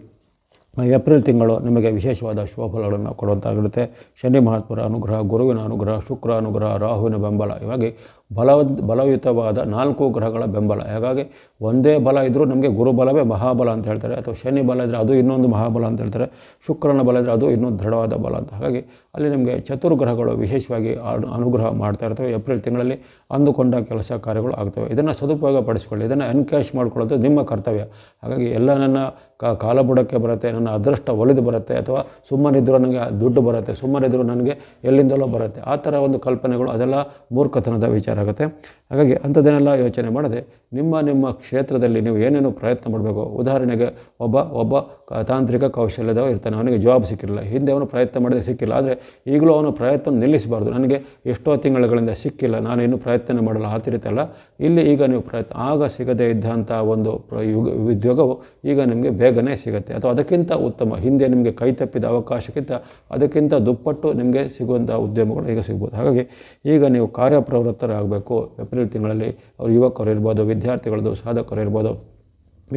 ಏಪ್ರಿಲ್ ತಿಂಗಳು ನಿಮಗೆ ವಿಶೇಷವಾದ ಶುಭ ಫಲಗಳನ್ನು ಕೊಡುವಂತಾಗಿರುತ್ತೆ. ಶನಿ ಮಹಾತ್ಮರ ಅನುಗ್ರಹ, ಗುರುವಿನ ಅನುಗ್ರಹ, ಶುಕ್ರ ಅನುಗ್ರಹ, ರಾಹುವಿನ ಬೆಂಬಲ. ಇವಾಗಿ ಬಲವದ್, ಬಲಯುತವಾದ ನಾಲ್ಕು ಗ್ರಹಗಳ ಬೆಂಬಲ. ಹಾಗಾಗಿ ಒಂದೇ ಬಲ ಇದ್ದರೂ ನಮಗೆ ಗುರುಬಲವೇ ಮಹಾಬಲ ಅಂತ ಹೇಳ್ತಾರೆ. ಅಥವಾ ಶನಿ ಬಲ ಇದ್ದರೆ ಅದು ಇನ್ನೊಂದು ಮಹಾಬಲ ಅಂತ ಹೇಳ್ತಾರೆ. ಶುಕ್ರನ ಬಲ ಇದ್ದರೆ ಅದು ಇನ್ನೊಂದು ದೃಢವಾದ ಬಲ ಅಂತ. ಹಾಗಾಗಿ ಅಲ್ಲಿ ನಿಮಗೆ ಚತುರ್ಗ್ರಹಗಳು ವಿಶೇಷವಾಗಿ ಅನು- ಅನುಗ್ರಹ ಮಾಡ್ತಾ ಇರ್ತವೆ. ಏಪ್ರಿಲ್ ತಿಂಗಳಲ್ಲಿ ಅಂದುಕೊಂಡ ಕೆಲಸ ಕಾರ್ಯಗಳು ಆಗ್ತವೆ. ಇದನ್ನು ಸದುಪಯೋಗ ಪಡಿಸ್ಕೊಳ್ಳಿ. ಇದನ್ನು ಎನ್ಕ್ಯಾಶ್ ಮಾಡ್ಕೊಳ್ಳೋದು ನಿಮ್ಮ ಕರ್ತವ್ಯ. ಹಾಗಾಗಿ ಎಲ್ಲ ನನ್ನ ಕಾ ಕಾಲಬುಡಕ್ಕೆ ಬರುತ್ತೆ, ನನ್ನ ಅದೃಷ್ಟ ಒಲಿದು ಬರುತ್ತೆ ಅಥವಾ ಸುಮ್ಮನಿದ್ದರೂ ನನಗೆ ದುಡ್ಡು ಬರುತ್ತೆ ಸುಮ್ಮನಿದ್ದರೂ ನನಗೆ ಎಲ್ಲಿಂದಲೋ ಬರುತ್ತೆ. ಆ ಥರ ಒಂದು ಕಲ್ಪನೆಗಳು ಅದೆಲ್ಲ ಮೂರ್ಖತನದ ವಿಚಾರ ಆಗುತ್ತೆ. ಹಾಗಾಗಿ ಅಂಥದ್ದೇನೆಲ್ಲ ಯೋಚನೆ ಮಾಡದೆ ನಿಮ್ಮ ನಿಮ್ಮ ಕ್ಷೇತ್ರದಲ್ಲಿ ನೀವು ಏನೇನು ಪ್ರಯತ್ನ ಮಾಡಬೇಕು? ಉದಾಹರಣೆಗೆ ಒಬ್ಬ ಒಬ್ಬ ತಾಂತ್ರಿಕ ಕೌಶಲ್ಯದವ ಇರ್ತಾನೆ, ಅವನಿಗೆ ಜಾಬ್ ಸಿಕ್ಕಿರಲಿಲ್ಲ ಹಿಂದೆ ಅವನು ಪ್ರಯತ್ನ ಮಾಡಿದೆ ಸಿಕ್ಕಿಲ್ಲ. ಆದರೆ ಈಗಲೂ ಅವನು ಪ್ರಯತ್ನ ನಿಲ್ಲಿಸಬಾರ್ದು. ನನಗೆ ಎಷ್ಟೋ ತಿಂಗಳುಗಳಿಂದ ಸಿಕ್ಕಿಲ್ಲ. ನಾನು ಇನ್ನೂ ಪ್ರಯತ್ನ ಮಾಡಲ್ಲ. ಆ ಇಲ್ಲಿ ಈಗ ನೀವು ಪ್ರಯತ್ನ, ಆಗ ಸಿಗದೇ ಇದ್ದಂಥ ಒಂದು ಯುಗ, ಉದ್ಯೋಗವು ಈಗ ನಿಮಗೆ ಬೇಗನೆ ಸಿಗುತ್ತೆ. ಅಥವಾ ಅದಕ್ಕಿಂತ ಉತ್ತಮ, ಹಿಂದೆ ನಿಮಗೆ ಕೈ ತಪ್ಪಿದ ಅವಕಾಶಕ್ಕಿಂತ ಅದಕ್ಕಿಂತ ದುಪ್ಪಟ್ಟು ನಿಮಗೆ ಸಿಗುವಂಥ ಉದ್ಯಮಗಳು ಈಗ ಸಿಗ್ಬೋದು. ಹಾಗಾಗಿ ಈಗ ನೀವು ಕಾರ್ಯಪ್ರವೃತ್ತರಾಗಬೇಕು. ಏಪ್ರಿಲ್ ತಿಂಗಳಲ್ಲಿ ಅವರು ಯುವಕರು ಇರ್ಬೋದು, ವಿದ್ಯಾರ್ಥಿಗಳದ್ದು ಸಾಧಕರು ಇರ್ಬೋದು,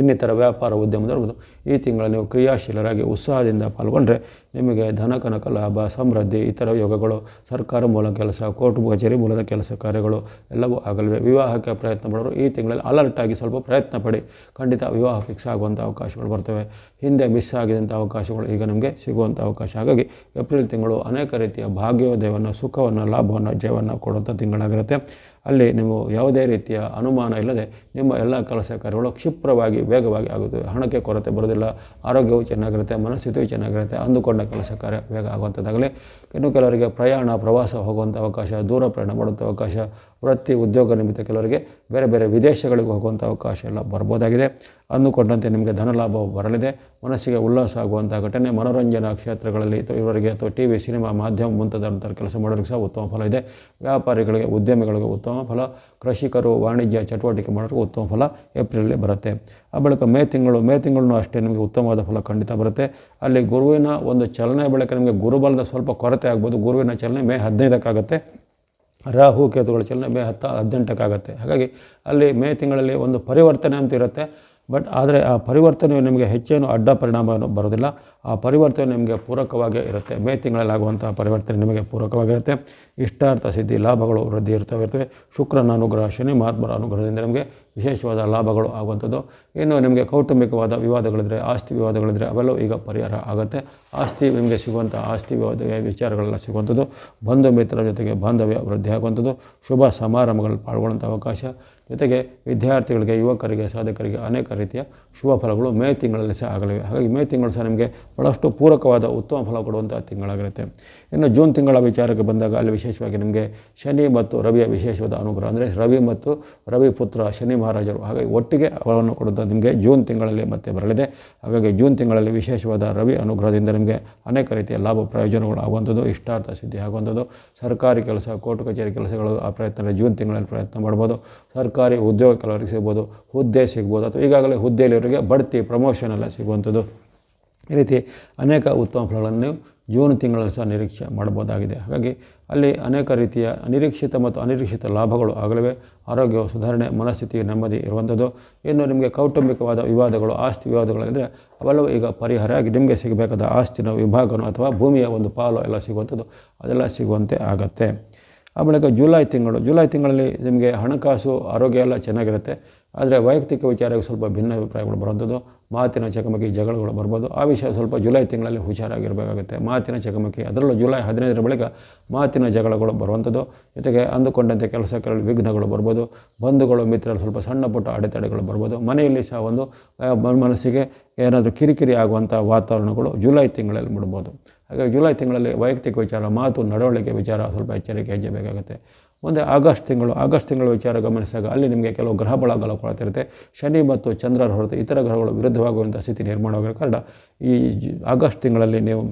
ಇನ್ನಿತರ ವ್ಯಾಪಾರ ಉದ್ಯಮದವ್ರದ್ದು ಈ ತಿಂಗಳ ನೀವು ಕ್ರಿಯಾಶೀಲರಾಗಿ ಉತ್ಸಾಹದಿಂದ ಪಾಲ್ಗೊಂಡ್ರೆ ನಿಮಗೆ ಧನಕನಕ ಲಾಭ, ಸಮೃದ್ಧಿ, ಇತರ ಯೋಗಗಳು, ಸರ್ಕಾರ ಮೂಲ ಕೆಲಸ, ಕೋರ್ಟ್ ಕಚೇರಿ ಮೂಲದ ಕೆಲಸ ಕಾರ್ಯಗಳು ಎಲ್ಲವೂ ಆಗಲಿವೆ. ವಿವಾಹಕ್ಕೆ ಪ್ರಯತ್ನ ಪಡೋರು ಈ ತಿಂಗಳಲ್ಲಿ ಅಲರ್ಟ್ ಆಗಿ ಸ್ವಲ್ಪ ಪ್ರಯತ್ನ ಪಡಿ. ಖಂಡಿತ ವಿವಾಹ ಫಿಕ್ಸ್ ಆಗುವಂಥ ಅವಕಾಶಗಳು ಬರ್ತವೆ. ಹಿಂದೆ ಮಿಸ್ ಆಗಿದಂಥ ಅವಕಾಶಗಳು ಈಗ ನಮಗೆ ಸಿಗುವಂಥ ಅವಕಾಶ. ಹಾಗಾಗಿ ಏಪ್ರಿಲ್ ತಿಂಗಳು ಅನೇಕ ರೀತಿಯ ಭಾಗ್ಯೋದಯವನ್ನು, ಸುಖವನ್ನು, ಲಾಭವನ್ನು, ಜಯವನ್ನು ಕೊಡುವಂಥ ತಿಂಗಳಾಗಿರುತ್ತೆ. ಅಲ್ಲಿ ನೀವು ಯಾವುದೇ ರೀತಿಯ ಅನುಮಾನ ಇಲ್ಲದೆ ನಿಮ್ಮ ಎಲ್ಲ ಕೆಲಸ ಕಾರ್ಯಗಳು ಕ್ಷಿಪ್ರವಾಗಿ, ವೇಗವಾಗಿ ಆಗುತ್ತವೆ ಹಣಕ್ಕೆ ಕೊರತೆ ಬರೋದಿಲ್ಲ ಆರೋಗ್ಯವು ಚೆನ್ನಾಗಿರುತ್ತೆ, ಮನಸ್ಥಿತಿಯು ಚೆನ್ನಾಗಿರುತ್ತೆ, ಅಂದುಕೊಂಡ ಕೆಲಸ ಕಾರ್ಯ ವೇಗ ಆಗುವಂಥದ್ದಾಗಲಿ. ಇನ್ನು ಕೆಲವರಿಗೆ ಪ್ರಯಾಣ, ಪ್ರವಾಸ ಹೋಗುವಂಥ ಅವಕಾಶ, ದೂರ ಪ್ರಯಾಣ ಮಾಡುವಂಥ ಅವಕಾಶ ವೃತ್ತಿ ಉದ್ಯೋಗ ನಿಮಿತ್ತ ಕೆಲವರಿಗೆ ಬೇರೆ ಬೇರೆ ವಿದೇಶಗಳಿಗೆ ಹೋಗುವಂಥ ಅವಕಾಶ ಎಲ್ಲ ಬರ್ಬೋದಾಗಿದೆ. ಅಂದುಕೊಂಡಂತೆ ನಿಮಗೆ ಧನಲಾಭ ಬರಲಿದೆ. ಮನಸ್ಸಿಗೆ ಉಲ್ಲಾಸ ಆಗುವಂಥ ಘಟನೆ ಮನೋರಂಜನಾ ಕ್ಷೇತ್ರಗಳಲ್ಲಿ ಇವರಿಗೆ ಅಥವಾ ಟಿ ವಿ, ಸಿನಿಮಾ ಮಾಧ್ಯಮ ಮುಂತಾದಂಥ ಕೆಲಸ ಮಾಡೋರಿಗೆ ಸಹ ಉತ್ತಮ ಫಲ ಇದೆ. ವ್ಯಾಪಾರಿಗಳಿಗೆ, ಉದ್ಯಮಿಗಳಿಗೆ ಉತ್ತಮ ಫಲ, ಕೃಷಿಕರು ವಾಣಿಜ್ಯ ಚಟುವಟಿಕೆ ಮಾಡೋರಿಗೆ ಉತ್ತಮ ಫಲ ಏಪ್ರಿಲಲ್ಲಿ ಬರುತ್ತೆ. ಆ ಬಳಿಕ ಮೇ ತಿಂಗಳು ಮೇ ತಿಂಗಳು ಅಷ್ಟೇ ನಿಮಗೆ ಉತ್ತಮವಾದ ಫಲ ಖಂಡಿತ ಬರುತ್ತೆ. ಅಲ್ಲಿ ಗುರುವಿನ ಒಂದು ಚಲನೆ ಬಳಿಕ ನಿಮಗೆ ಗುರುಬಲದ ಸ್ವಲ್ಪ ಕೊರತೆ ಆಗ್ಬೋದು. ಗುರುವಿನ ಚಲನೆ ಮೇ ಹದಿನೈದಕ್ಕಾಗತ್ತೆ. ರಾಹು ಕೇತುಗಳ ಚಲನೆ ಮೇ ಹತ್ತ ಹದಿನೆಂಟಕ್ಕಾಗತ್ತೆ. ಹಾಗಾಗಿ ಅಲ್ಲಿ ಮೇ ತಿಂಗಳಲ್ಲಿ ಒಂದು ಪರಿವರ್ತನೆ ಅಂತ ಇರುತ್ತೆ. ಬಟ್ ಆದರೆ ಆ ಪರಿವರ್ತನೆಯು ನಿಮಗೆ ಹೆಚ್ಚೇನು ಅಡ್ಡ ಪರಿಣಾಮ ಬರೋದಿಲ್ಲ. ಆ ಪರಿವರ್ತನೆ ನಿಮಗೆ ಪೂರಕವಾಗೇ ಇರುತ್ತೆ. ಮೇ ತಿಂಗಳಲ್ಲಿ ಆಗುವಂಥ ಪರಿವರ್ತನೆ ನಿಮಗೆ ಪೂರಕವಾಗಿರುತ್ತೆ. ಇಷ್ಟಾರ್ಥ ಸಿದ್ಧಿ ಲಾಭಗಳು ವೃದ್ಧಿ ಇರ್ತವೆ ಇರ್ತವೆ. ಶುಕ್ರನ ಅನುಗ್ರಹ, ಶನಿ ಮಹಾತ್ಮರ ಅನುಗ್ರಹದಿಂದ ನಿಮಗೆ ವಿಶೇಷವಾದ ಲಾಭಗಳು ಆಗುವಂಥದ್ದು. ಇನ್ನು ನಿಮಗೆ ಕೌಟುಂಬಿಕವಾದ ವಿವಾದಗಳಿದ್ರೆ, ಆಸ್ತಿ ವಿವಾದಗಳಿದ್ರೆ ಅವೆಲ್ಲವೂ ಈಗ ಪರಿಹಾರ ಆಗುತ್ತೆ. ಆಸ್ತಿ ನಿಮಗೆ ಸಿಗುವಂಥ ಆಸ್ತಿ ವಿವಾದ ವಿಚಾರಗಳೆಲ್ಲ ಸಿಗುವಂಥದ್ದು, ಬಂಧು ಮಿತ್ರರ ಜೊತೆಗೆ ಬಾಂಧವ್ಯ ವೃದ್ಧಿ ಆಗುವಂಥದ್ದು, ಶುಭ ಸಮಾರಂಭಗಳಲ್ಲಿ ಪಾಲ್ಗೊಳ್ಳುವಂಥ ಅವಕಾಶ. ಜೊತೆಗೆ ವಿದ್ಯಾರ್ಥಿಗಳಿಗೆ, ಯುವಕರಿಗೆ, ಸಾಧಕರಿಗೆ ಅನೇಕ ರೀತಿಯ ಶುಭ ಫಲಗಳು ಮೇ ತಿಂಗಳಲ್ಲಿ ಸಹ ಆಗಲಿವೆ. ಹಾಗಾಗಿ ಮೇ ತಿಂಗಳು ಸಹ ನಿಮಗೆ ಭಾಳಷ್ಟು ಪೂರಕವಾದ ಉತ್ತಮ ಫಲ ಕೊಡುವಂಥ ತಿಂಗಳಾಗಿರುತ್ತೆ ಇನ್ನು ಜೂನ್ ತಿಂಗಳ ವಿಚಾರಕ್ಕೆ ಬಂದಾಗ ಅಲ್ಲಿ ವಿಶೇಷವಾಗಿ ನಿಮಗೆ ಶನಿ ಮತ್ತು ರವಿಯ ವಿಶೇಷವಾದ ಅನುಗ್ರಹ. ಅಂದರೆ ರವಿ ಮತ್ತು ರವಿ ಪುತ್ರ ಶನಿ ಮಹಾರಾಜರು. ಹಾಗಾಗಿ ಒಟ್ಟಿಗೆ ಅವರನ್ನು ಕೊಡುವಂಥ ನಿಮಗೆ ಜೂನ್ ತಿಂಗಳಲ್ಲಿ ಮತ್ತೆ ಬರಲಿದೆ. ಹಾಗಾಗಿ ಜೂನ್ ತಿಂಗಳಲ್ಲಿ ವಿಶೇಷವಾದ ರವಿ ಅನುಗ್ರಹದಿಂದ ನಿಮಗೆ ಅನೇಕ ರೀತಿಯ ಲಾಭ ಪ್ರಯೋಜನಗಳು ಆಗುವಂಥದ್ದು, ಇಷ್ಟಾರ್ಥ ಸಿದ್ಧಿ ಆಗುವಂಥದ್ದು. ಸರ್ಕಾರಿ ಕೆಲಸ, ಕೋರ್ಟ್ ಕಚೇರಿ ಕೆಲಸಗಳು ಆ ಪ್ರಯತ್ನ ಜೂನ್ ತಿಂಗಳಲ್ಲಿ ಪ್ರಯತ್ನ ಮಾಡ್ಬೋದು. ಸರ್ಕಾರಿ ಉದ್ಯೋಗ ಕೆಲವರಿಗೆ ಸಿಗ್ಬೋದು, ಹುದ್ದೆ ಸಿಗ್ಬೋದು, ಅಥವಾ ಈಗಾಗಲೇ ಹುದ್ದೆಯಲ್ಲಿವರಿಗೆ ಬಡ್ತಿ ಪ್ರಮೋಷನ್ ಎಲ್ಲ ಸಿಗುವಂಥದ್ದು. ಈ ರೀತಿ ಅನೇಕ ಉತ್ತಮ ಫಲಗಳನ್ನು ಜೂನ್ ತಿಂಗಳಲ್ಲಿ ಸಹ ನಿರೀಕ್ಷೆ ಮಾಡಬಹುದಾಗಿದೆ. ಹಾಗಾಗಿ ಅಲ್ಲಿ ಅನೇಕ ರೀತಿಯ ಅನಿರೀಕ್ಷಿತ ಮತ್ತು ಅನಿರೀಕ್ಷಿತ ಲಾಭಗಳು ಆಗಲಿವೆ. ಆರೋಗ್ಯ ಸುಧಾರಣೆ ಮನಸ್ಥಿತಿ ನೆಮ್ಮದಿ ಇರುವಂಥದ್ದು. ಇನ್ನು ನಿಮಗೆ ಕೌಟುಂಬಿಕವಾದ ವಿವಾದಗಳು, ಆಸ್ತಿ ವಿವಾದಗಳಾಗಿದ್ದರೆ ಅವೆಲ್ಲವೂ ಈಗ ಪರಿಹಾರ ಆಗಿ ನಿಮಗೆ ಸಿಗಬೇಕಾದ ಆಸ್ತಿನ ವಿಭಾಗನೋ ಅಥವಾ ಭೂಮಿಯ ಒಂದು ಪಾಲು ಎಲ್ಲ ಸಿಗುವಂಥದ್ದು. ಅದೆಲ್ಲ ಸಿಗುವಂತೆ ಆಗತ್ತೆ. ಆ ಜುಲೈ ತಿಂಗಳು. ಜುಲೈ ತಿಂಗಳಲ್ಲಿ ನಿಮಗೆ ಹಣಕಾಸು, ಆರೋಗ್ಯ ಎಲ್ಲ ಚೆನ್ನಾಗಿರುತ್ತೆ. ಆದರೆ ವೈಯಕ್ತಿಕ ವಿಚಾರಕ್ಕೆ ಸ್ವಲ್ಪ ಭಿನ್ನ ಅಭಿಪ್ರಾಯಗಳು ಬರುವಂಥದ್ದು. ಮಾತಿನ ಚಕಮಕಿ ಜಗಳಗಳು ಬರ್ಬೋದು. ಆ ವಿಷಯ ಸ್ವಲ್ಪ ಜುಲೈ ತಿಂಗಳಲ್ಲಿ ಹುಷಾರಾಗಿರಬೇಕಾಗುತ್ತೆ. ಮಾತಿನ ಚಕಮಕಿ, ಅದರಲ್ಲೂ ಜುಲೈ ಹದಿನೈದರ ಬಳಿಕ ಮಾತಿನ ಜಗಳಗಳು ಬರುವಂಥದ್ದು. ಜೊತೆಗೆ ಅಂದುಕೊಂಡಂತೆ ಕೆಲಸಗಳಲ್ಲಿ ವಿಘ್ನಗಳು ಬರ್ಬೋದು. ಬಂಧುಗಳು, ಮಿತ್ರರು ಸ್ವಲ್ಪ ಸಣ್ಣ ಪುಟ್ಟ ಅಡೆತಡೆಗಳು ಬರ್ಬೋದು. ಮನೆಯಲ್ಲಿ ಸಹ ಒಂದು ಮನಸ್ಸಿಗೆ ಏನಾದರೂ ಕಿರಿಕಿರಿ ಆಗುವಂಥ ವಾತಾವರಣಗಳು ಜುಲೈ ತಿಂಗಳಲ್ಲಿ ಬಿಡ್ಬೋದು ಹಾಗಾಗಿ ಜುಲೈ ತಿಂಗಳಲ್ಲಿ ವೈಯಕ್ತಿಕ ವಿಚಾರ, ಮಾತು, ನಡವಳಿಕೆ ವಿಚಾರ ಸ್ವಲ್ಪ ಎಚ್ಚರಿಕೆ ಹೆಜ್ಜೆ ಬೇಕಾಗುತ್ತೆ ಮುಂದೆ ಆಗಸ್ಟ್ ತಿಂಗಳು, ಆಗಸ್ಟ್ ತಿಂಗಳ ವಿಚಾರ ಗಮನಿಸಿದಾಗ ಅಲ್ಲಿ ನಿಮಗೆ ಕೆಲವು ಗ್ರಹ ಬಳಗಲ ಕೊಳತಿರುತ್ತೆ ಶನಿ ಮತ್ತು ಚಂದ್ರರ ಹೊರತು ಇತರ ಗ್ರಹಗಳು ವಿರುದ್ಧವಾಗುವಂಥ ಸ್ಥಿತಿ ನಿರ್ಮಾಣವಾಗಿರೋ ಕಾರಣ ಈ ಆಗಸ್ಟ್ ತಿಂಗಳಲ್ಲಿ ನೀವು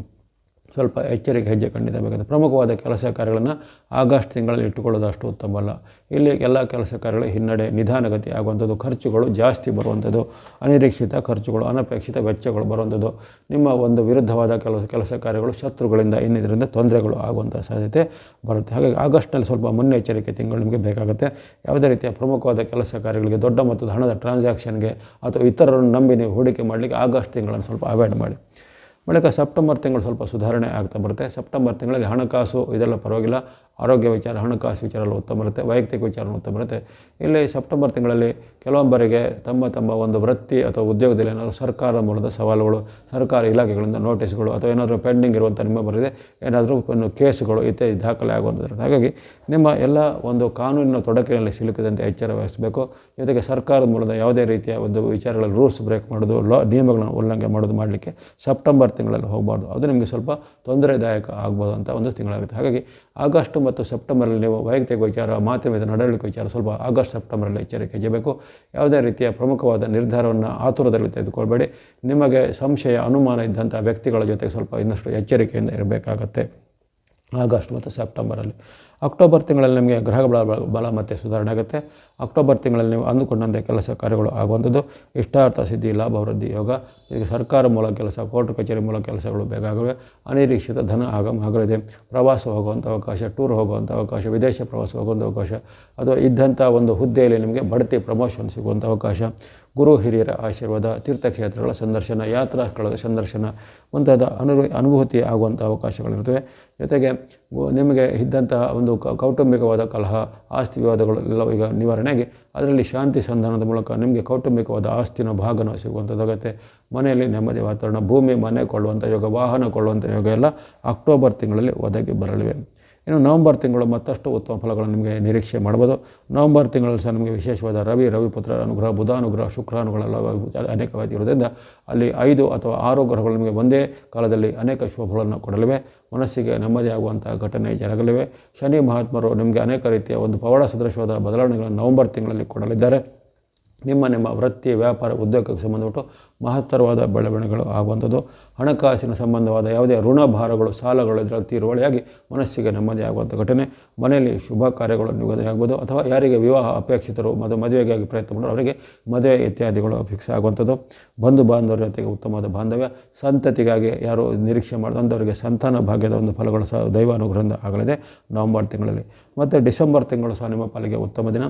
ಸ್ವಲ್ಪ ಎಚ್ಚರಿಕೆ ಹೆಜ್ಜೆ ಖಂಡಿತ ಬೇಕಾಗುತ್ತೆ ಪ್ರಮುಖವಾದ ಕೆಲಸ ಕಾರ್ಯಗಳನ್ನು ಆಗಸ್ಟ್ ತಿಂಗಳಲ್ಲಿ ಇಟ್ಟುಕೊಳ್ಳೋದು ಅಷ್ಟು ಉತ್ತಮವಲ್ಲ ಇಲ್ಲಿ ಎಲ್ಲ ಕೆಲಸ ಕಾರ್ಯಗಳು ಹಿನ್ನಡೆ ನಿಧಾನಗತಿ ಆಗುವಂಥದ್ದು, ಖರ್ಚುಗಳು ಜಾಸ್ತಿ ಬರುವಂಥದ್ದು, ಅನಿರೀಕ್ಷಿತ ಖರ್ಚುಗಳು, ಅನಪೇಕ್ಷಿತ ವೆಚ್ಚಗಳು ಬರುವಂಥದ್ದು, ನಿಮ್ಮ ಒಂದು ವಿರುದ್ಧವಾದ ಕೆಲಸ ಕೆಲಸ ಕಾರ್ಯಗಳು ಶತ್ರುಗಳಿಂದ ಇನ್ನಿದ್ರಿಂದ ತೊಂದರೆಗಳು ಆಗುವಂಥ ಸಾಧ್ಯತೆ ಬರುತ್ತೆ. ಹಾಗಾಗಿ ಆಗಸ್ಟ್ನಲ್ಲಿ ಸ್ವಲ್ಪ ಮುನ್ನೆಚ್ಚರಿಕೆ ತಿಂಗಳು ನಿಮಗೆ ಬೇಕಾಗುತ್ತೆ. ಯಾವುದೇ ರೀತಿಯ ಪ್ರಮುಖವಾದ ಕೆಲಸ ಕಾರ್ಯಗಳಿಗೆ, ದೊಡ್ಡ ಮೊತ್ತದ ಹಣದ ಟ್ರಾನ್ಸಾಕ್ಷನ್ಗೆ ಅಥವಾ ಇತರರನ್ನು ನಂಬಿ ನೀವು ಹೂಡಿಕೆ ಮಾಡಲಿಕ್ಕೆ ಆಗಸ್ಟ್ ತಿಂಗಳನ್ನು ಸ್ವಲ್ಪ ಅವಾಯ್ಡ್ ಮಾಡಿ. ಬಳಿಕ ಸೆಪ್ಟೆಂಬರ್ ತಿಂಗಳು ಸ್ವಲ್ಪ ಸುಧಾರಣೆ ಆಗ್ತಾ ಬರುತ್ತೆ. ಸೆಪ್ಟೆಂಬರ್ ತಿಂಗಳಲ್ಲಿ ಹಣಕಾಸು, ಇದೆಲ್ಲ ಪರವಾಗಿಲ್ಲ. ಆರೋಗ್ಯ ವಿಚಾರ, ಹಣಕಾಸು ವಿಚಾರ ಎಲ್ಲ ಉತ್ತಮ ಬರುತ್ತೆ. ವೈಯಕ್ತಿಕ ವಿಚಾರ ಉತ್ತಮ ಬರುತ್ತೆ. ಇಲ್ಲಿ ಸೆಪ್ಟೆಂಬರ್ ತಿಂಗಳಲ್ಲಿ ಕೆಲವೊಬ್ಬರಿಗೆ ತಮ್ಮ ತಮ್ಮ ಒಂದು ವೃತ್ತಿ ಅಥವಾ ಉದ್ಯೋಗದಲ್ಲಿ ಏನಾದರೂ ಸರ್ಕಾರ ಮೂಲದ ಸವಾಲುಗಳು, ಸರ್ಕಾರಿ ಇಲಾಖೆಗಳಿಂದ ನೋಟಿಸ್ಗಳು ಅಥವಾ ಏನಾದರೂ ಪೆಂಡಿಂಗ್ ಇರುವಂಥ ನಿಮ್ಮ ಬರಿದೆ ಏನಾದರೂ ಕೇಸುಗಳು ಇತ್ಯಾದಿ ದಾಖಲೆ ಆಗುವಂಥದ್ದು ಹಾಗಾಗಿ ನಿಮ್ಮ ಎಲ್ಲ ಒಂದು ಕಾನೂನಿನ ತೊಡಕಿನಲ್ಲಿ ಸಿಲುಕಿದಂತೆ ಎಚ್ಚರ ವಹಿಸಬೇಕು. ಜೊತೆಗೆ ಸರ್ಕಾರದ ಮೂಲದ ಯಾವುದೇ ರೀತಿಯ ಒಂದು ವಿಚಾರಗಳಲ್ಲಿ ರೂಲ್ಸ್ ಬ್ರೇಕ್ ಮಾಡೋದು ಲಾ, ನಿಯಮಗಳನ್ನು ಉಲ್ಲಂಘನೆ ಮಾಡೋದು ಮಾಡಲಿಕ್ಕೆ ಸೆಪ್ಟೆಂಬರ್ ತಿಂಗಳಲ್ಲಿ ಹೋಗಬಾರ್ದು. ಅದು ನಿಮಗೆ ಸ್ವಲ್ಪ ತೊಂದರೆದಾಯಕ ಆಗ್ಬೋದು ಅಂತ ಒಂದು ತಿಂಗಳಾಗುತ್ತೆ. ಹಾಗಾಗಿ ಆಗಸ್ಟ್ ಮತ್ತು ಸೆಪ್ಟೆಂಬರಲ್ಲಿ ನೀವು ವೈಯಕ್ತಿಕ ವಿಚಾರ ಮೇಲೆ ನಡವಳಿಕೆ ವಿಚಾರ ಸ್ವಲ್ಪ ಆಗಸ್ಟ್ ಸೆಪ್ಟೆಂಬರಲ್ಲಿ ಎಚ್ಚರಿಕೆ ಇಜಬೇಕು ಯಾವುದೇ ರೀತಿಯ ಪ್ರಮುಖವಾದ ನಿರ್ಧಾರವನ್ನು ಆತುರದಲ್ಲಿ ತೆಗೆದುಕೊಳ್ಬೇಡಿ. ನಿಮಗೆ ಸಂಶಯ, ಅನುಮಾನ ಇದ್ದಂಥ ವ್ಯಕ್ತಿಗಳ ಜೊತೆಗೆ ಸ್ವಲ್ಪ ಇನ್ನಷ್ಟು ಎಚ್ಚರಿಕೆಯಿಂದ ಇರಬೇಕಾಗತ್ತೆ. ಆಗಸ್ಟ್ ಮತ್ತು ಸೆಪ್ಟೆಂಬರಲ್ಲಿ. ಅಕ್ಟೋಬರ್ ತಿಂಗಳಲ್ಲಿ ನಿಮಗೆ ಗ್ರಹಗಳ ಬಲ- ಬಲ ಮತ್ತು ಸುಧಾರಣೆ ಆಗುತ್ತೆ. ಅಕ್ಟೋಬರ್ ತಿಂಗಳಲ್ಲಿ ನೀವು ಅಂದುಕೊಂಡಂತೆ ಕೆಲಸ ಕಾರ್ಯಗಳು ಆಗುವಂಥದ್ದು. ಇಷ್ಟಾರ್ಥ ಸಿದ್ಧಿ, ಲಾಭ, ವೃದ್ಧಿ, ಯೋಗ ಈಗ ಸರ್ಕಾರ ಮೂಲಕ ಕೆಲಸ, ಕೋರ್ಟ್ ಕಚೇರಿ ಮೂಲಕ ಕೆಲಸಗಳು ಬೇಕಾಗಿವೆ ಅನಿರೀಕ್ಷಿತ ಧನ ಆಗಮ ಆಗಲಿದೆ. ಪ್ರವಾಸ ಹೋಗುವಂಥ ಅವಕಾಶ, ಟೂರ್ ಹೋಗುವಂಥ ಅವಕಾಶ, ವಿದೇಶ ಪ್ರವಾಸ ಹೋಗುವಂಥ ಅವಕಾಶ, ಅಥವಾ ಇದ್ದಂಥ ಒಂದು ಹುದ್ದೆಯಲ್ಲಿ ನಿಮಗೆ ಬಡ್ತಿ, ಪ್ರಮೋಷನ್ ಸಿಗುವಂಥ ಅವಕಾಶ. ಗುರು ಹಿರಿಯರ ಆಶೀರ್ವಾದ, ತೀರ್ಥಕ್ಷೇತ್ರಗಳ ಸಂದರ್ಶನ ಯಾತ್ರಾ ಸ್ಥಳದ ಸಂದರ್ಶನ ಮುಂತಾದ ಅನು ಅನುಭೂತಿ ಆಗುವಂಥ ಅವಕಾಶಗಳಿರ್ತವೆ ಜೊತೆಗೆ ನಿಮಗೆ ಇದ್ದಂತಹ ಒಂದು ಕೌಟುಂಬಿಕವಾದ ಕಲಹ, ಆಸ್ತಿ ವಿವಾದಗಳು ಎಲ್ಲ ಈಗ ನಿವಾರಣೆಯಾಗಿ, ಅದರಲ್ಲಿ ಶಾಂತಿ ಸಂಧಾನದ ಮೂಲಕ ನಿಮಗೆ ಕೌಟುಂಬಿಕವಾದ ಆಸ್ತಿನ ಭಾಗನ ಸಿಗುವಂಥದ್ದಾಗುತ್ತೆ ಮನೆಯಲ್ಲಿ ನೆಮ್ಮದಿ ವಾತಾವರಣ, ಭೂಮಿ, ಮನೆ ಕೊಳ್ಳುವಂಥ ಯೋಗ, ವಾಹನ ಕೊಳ್ಳುವಂಥ ಯೋಗ ಎಲ್ಲ ಅಕ್ಟೋಬರ್ ತಿಂಗಳಲ್ಲಿ ಒದಗಿ ಬರಲಿವೆ. ಇನ್ನು ನವಂಬರ್ ತಿಂಗಳು ಮತ್ತಷ್ಟು ಉತ್ತಮ ಫಲಗಳನ್ನು ನಿಮಗೆ ನಿರೀಕ್ಷೆ ಮಾಡ್ಬೋದು. ನವಂಬರ್ ತಿಂಗಳಲ್ಲಿ ಸಹ ನಿಮಗೆ ವಿಶೇಷವಾದ ರವಿ, ರವಿಪುತ್ರ, ಅನುಗ್ರಹ, ಬುಧಾನುಗ್ರಹ ಶುಕ್ರಾನುಗಳೆಲ್ಲ ಅನೇಕವಾಗಿ ಇರೋದ್ರಿಂದ ಅಲ್ಲಿ ಐದು ಅಥವಾ ಆರು ಗ್ರಹಗಳು ನಿಮಗೆ ಒಂದೇ ಕಾಲದಲ್ಲಿ ಅನೇಕ ಶುಭಗಳನ್ನು ಕೊಡಲಿವೆ. ಮನಸ್ಸಿಗೆ ನೆಮ್ಮದಿ ಆಗುವಂಥ ಘಟನೆ ಜರಗಲಿವೆ. ಶನಿ ಮಹಾತ್ಮರು ನಿಮಗೆ ಅನೇಕ ರೀತಿಯ ಒಂದು ಪವಾಡ ಸದೃಶವಾದ ಬದಲಾವಣೆಗಳನ್ನು ನವಂಬರ್ ತಿಂಗಳಲ್ಲಿ ಕೊಡಲಿದ್ದಾರೆ. ನಿಮ್ಮ ನಿಮ್ಮ ವೃತ್ತಿ, ವ್ಯಾಪಾರ, ಉದ್ಯೋಗಕ್ಕೆ ಸಂಬಂಧಪಟ್ಟು ಮಹತ್ತರವಾದ ಬೆಳವಣಿಗೆಗಳು ಆಗುವಂಥದ್ದು. ಹಣಕಾಸಿನ ಸಂಬಂಧವಾದ ಯಾವುದೇ ಋಣಭಾರಗಳು ಸಾಲಗಳು ಇದರಲ್ಲಿ ತೀರುವಳಿಯಾಗಿ ಮನಸ್ಸಿಗೆ ನೆಮ್ಮದಿ ಆಗುವಂಥ ಘಟನೆ. ಮನೆಯಲ್ಲಿ ಶುಭ ಕಾರ್ಯಗಳು ನಿಗದಿಯಾಗ್ಬೋದು ಅಥವಾ ಯಾರಿಗೆ ವಿವಾಹ ಅಪೇಕ್ಷಿತರು ಮತ್ತು ಮದುವೆಗಾಗಿ ಪ್ರಯತ್ನ ಮಾಡೋರು, ಅವರಿಗೆ ಮದುವೆ ಇತ್ಯಾದಿಗಳು ಫಿಕ್ಸ್ ಆಗುವಂಥದ್ದು. ಬಂಧು ಬಾಂಧವರ ಜೊತೆಗೆ ಉತ್ತಮವಾದ ಬಾಂಧವ್ಯ. ಸಂತತಿಗಾಗಿ ಯಾರು ನಿರೀಕ್ಷೆ ಮಾಡಿದಂಥವರಿಗೆ ಸಂತಾನ ಭಾಗ್ಯದ ಒಂದು ಫಲಗಳು ಸಹ ದೈವಾನುಗ್ರಹದಿಂದ ಆಗಲಿದೆ. ನವಂಬರ್ ತಿಂಗಳಲ್ಲಿ. ಮತ್ತು ಡಿಸೆಂಬರ್ ತಿಂಗಳು ಸಹ ನಿಮ್ಮ ಪಾಲಿಗೆ ಉತ್ತಮ ದಿನ.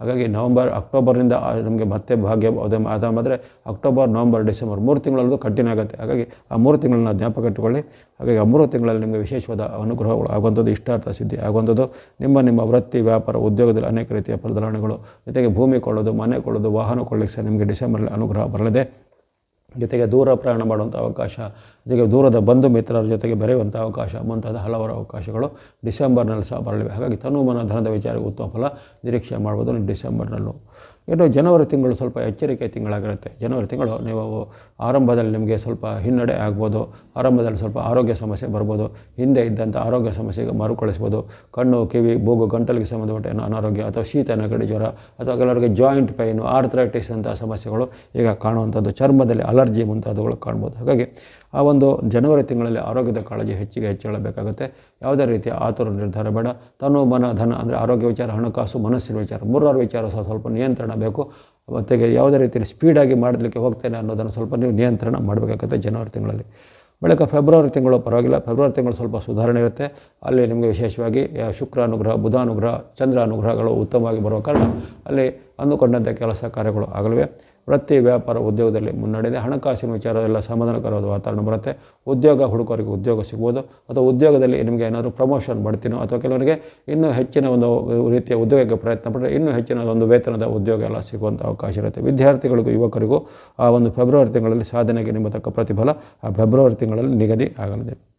ಹಾಗಾಗಿ ನವಂಬರ್, ಅಕ್ಟೋಬರ್ನಿಂದ ನಮಗೆ ಮತ್ತೆ ಭಾಗ್ಯ ಆದ ಅಕ್ಟೋಬರ್, ನವಂಬರ್, ಡಿಸೆಂಬರ್ ಮೂರು ತಿಂಗಳಲ್ಲೂ ಕಠಿಣ ಆಗುತ್ತೆ. ಹಾಗಾಗಿ ಆ ಮೂರು ತಿಂಗಳನ್ನ ಜ್ಞಾಪಕ ಇಟ್ಟುಕೊಳ್ಳಿ. ಹಾಗಾಗಿ ಆ ಮೂರು ತಿಂಗಳಲ್ಲಿ ನಿಮಗೆ ವಿಶೇಷವಾದ ಅನುಗ್ರಹಗಳು ಆಗುವಂಥದ್ದು, ಇಷ್ಟಾರ್ಥ ಸಿದ್ಧಿ ಆಗುವಂಥದ್ದು. ನಿಮ್ಮ ನಿಮ್ಮ ವೃತ್ತಿ, ವ್ಯಾಪಾರ, ಉದ್ಯೋಗದಲ್ಲಿ ಅನೇಕ ರೀತಿಯ ಬದಲಾವಣೆಗಳು. ಜೊತೆಗೆ ಭೂಮಿ ಕೊಳ್ಳೋದು, ಮನೆ ಕೊಳ್ಳೋದು, ವಾಹನ ಕೊಳ್ಳಿಕ್ಕೆ ಸಹ ನಿಮಗೆ ಡಿಸೆಂಬರಲ್ಲಿ ಅನುಗ್ರಹ ಬರಲಿದೆ. ಜೊತೆಗೆ ದೂರ ಪ್ರಯಾಣ ಮಾಡುವಂಥ ಅವಕಾಶ ಜೊತೆಗೆ ದೂರದ ಬಂಧು ಮಿತ್ರರ ಜೊತೆಗೆ ಬೆರೆಯುವಂಥ ಅವಕಾಶ, ಮುಂತಾದ ಹಲವಾರು ಅವಕಾಶಗಳು ಡಿಸೆಂಬರ್ನಲ್ಲಿ ಸಹ ಬರಲಿವೆ. ಹಾಗಾಗಿ ತನುಮನ ಧನದ ವಿಚಾರಕ್ಕೆ ಉತ್ತಮ ಫಲ ನಿರೀಕ್ಷೆ ಮಾಡ್ಬೋದು ಡಿಸೆಂಬರ್ನಲ್ಲೂ. ಇನ್ನು ಜನವರಿ ತಿಂಗಳು ಸ್ವಲ್ಪ ಎಚ್ಚರಿಕೆ ತಿಂಗಳಾಗಿರುತ್ತೆ. ಜನವರಿ ತಿಂಗಳು ನೀವು ಆರಂಭದಲ್ಲಿ ನಿಮಗೆ ಸ್ವಲ್ಪ ಹಿನ್ನಡೆ ಆಗ್ಬೋದು, ಆರಂಭದಲ್ಲಿ ಸ್ವಲ್ಪ ಆರೋಗ್ಯ ಸಮಸ್ಯೆ ಬರ್ಬೋದು, ಹಿಂದೆ ಇದ್ದಂಥ ಆರೋಗ್ಯ ಸಮಸ್ಯೆಗೆ ಮರುಕಳಿಸ್ಬೋದು, ಕಣ್ಣು, ಕಿವಿ ಬೋಗು ಗಂಟಲಿಗೆ ಸಂಬಂಧಪಟ್ಟ ಅನಾರೋಗ್ಯ ಅಥವಾ ಶೀತ, ನೆಗಡಿ, ಜ್ವರ ಅಥವಾ ಕೆಲವರಿಗೆ ಜಾಯಿಂಟ್ ಪೈನು, ಆರ್ಥ್ರೈಟಿಸ್ ಅಂತಹ ಸಮಸ್ಯೆಗಳು ಈಗ ಕಾಣುವಂಥದ್ದು. ಚರ್ಮದಲ್ಲಿ ಅಲರ್ಜಿ ಮುಂತಾದವುಗಳು ಕಾಣ್ಬೋದು. ಹಾಗಾಗಿ ಆ ಒಂದು ಜನವರಿ ತಿಂಗಳಲ್ಲಿ ಆರೋಗ್ಯದ ಕಾಳಜಿ ಹೆಚ್ಚಿಗೆ ಹೆಚ್ಚಳಬೇಕಾಗುತ್ತೆ ಯಾವುದೇ ರೀತಿಯ ಆತುರ, ನಿರ್ಧಾರ ಬೇಡ. ತನು ಮನ, ಧನ ಅಂದರೆ ಆರೋಗ್ಯ ವಿಚಾರ, ಹಣಕಾಸು, ಮನಸ್ಸಿನ ವಿಚಾರ, ಮೂರಾರು ವಿಚಾರ ಸಹ ಸ್ವಲ್ಪ ನಿಯಂತ್ರಣ ಬೇಕು. ಮತ್ತು ಯಾವುದೇ ರೀತಿಯಲ್ಲಿ ಸ್ಪೀಡಾಗಿ ಮಾಡಲಿಕ್ಕೆ ಹೋಗ್ತೇನೆ ಅನ್ನೋದನ್ನು ಸ್ವಲ್ಪ ನೀವು ನಿಯಂತ್ರಣ ಮಾಡಬೇಕಾಗುತ್ತೆ ಜನವರಿ ತಿಂಗಳಲ್ಲಿ. ಬಳಿಕ ಫೆಬ್ರವರಿ ತಿಂಗಳು ಪರವಾಗಿಲ್ಲ. ಫೆಬ್ರವರಿ ತಿಂಗಳು ಸ್ವಲ್ಪ ಸುಧಾರಣೆ ಇರುತ್ತೆ. ಅಲ್ಲಿ ನಿಮಗೆ ವಿಶೇಷವಾಗಿ ಶುಕ್ರ ಅನುಗ್ರಹ, ಬುಧ ಅನುಗ್ರಹ, ಚಂದ್ರ ಅನುಗ್ರಹಗಳು ಉತ್ತಮವಾಗಿ ಬರುವ ಕಾರಣ ಅಲ್ಲಿ ಅಂದುಕೊಂಡಂತೆ ಕೆಲಸ ಕಾರ್ಯಗಳು ಆಗಲಿವೆ. ವೃತ್ತಿ, ವ್ಯಾಪಾರ, ಉದ್ಯೋಗದಲ್ಲಿ ಮುನ್ನಡೆದೆ ಹಣಕಾಸಿನ ವಿಚಾರದೆಲ್ಲ ಸಮಾಧಾನಕರವಾದ ವಾತಾವರಣ ಬರುತ್ತೆ. ಉದ್ಯೋಗ ಹುಡುಕೋರಿಗೆ ಉದ್ಯೋಗ ಸಿಗ್ಬೋದು. ಅಥವಾ ಉದ್ಯೋಗದಲ್ಲಿ ನಿಮಗೆ ಏನಾದರೂ ಪ್ರಮೋಷನ್ ಮಾಡ್ತೀನೋ ಅಥವಾ ಕೆಲವರಿಗೆ ಇನ್ನೂ ಹೆಚ್ಚಿನ ಒಂದು ರೀತಿಯ ಉದ್ಯೋಗಕ್ಕೆ ಪ್ರಯತ್ನ ಪಟ್ಟರೆ ಇನ್ನೂ ಹೆಚ್ಚಿನ ಒಂದು ವೇತನದ ಉದ್ಯೋಗ ಎಲ್ಲ ಸಿಗುವಂಥ ಅವಕಾಶ ಇರುತ್ತೆ. ವಿದ್ಯಾರ್ಥಿಗಳಿಗೂ, ಯುವಕರಿಗೂ ಆ ಒಂದು ಫೆಬ್ರವರಿ ತಿಂಗಳಲ್ಲಿ ಸಾಧನೆಗೆ ನಿಮ್ಮ ತಕ್ಕ ಪ್ರತಿಫಲ ಆ ಫೆಬ್ರವರಿ ತಿಂಗಳಲ್ಲಿ ನಿಗದಿ ಆಗಲಿದೆ.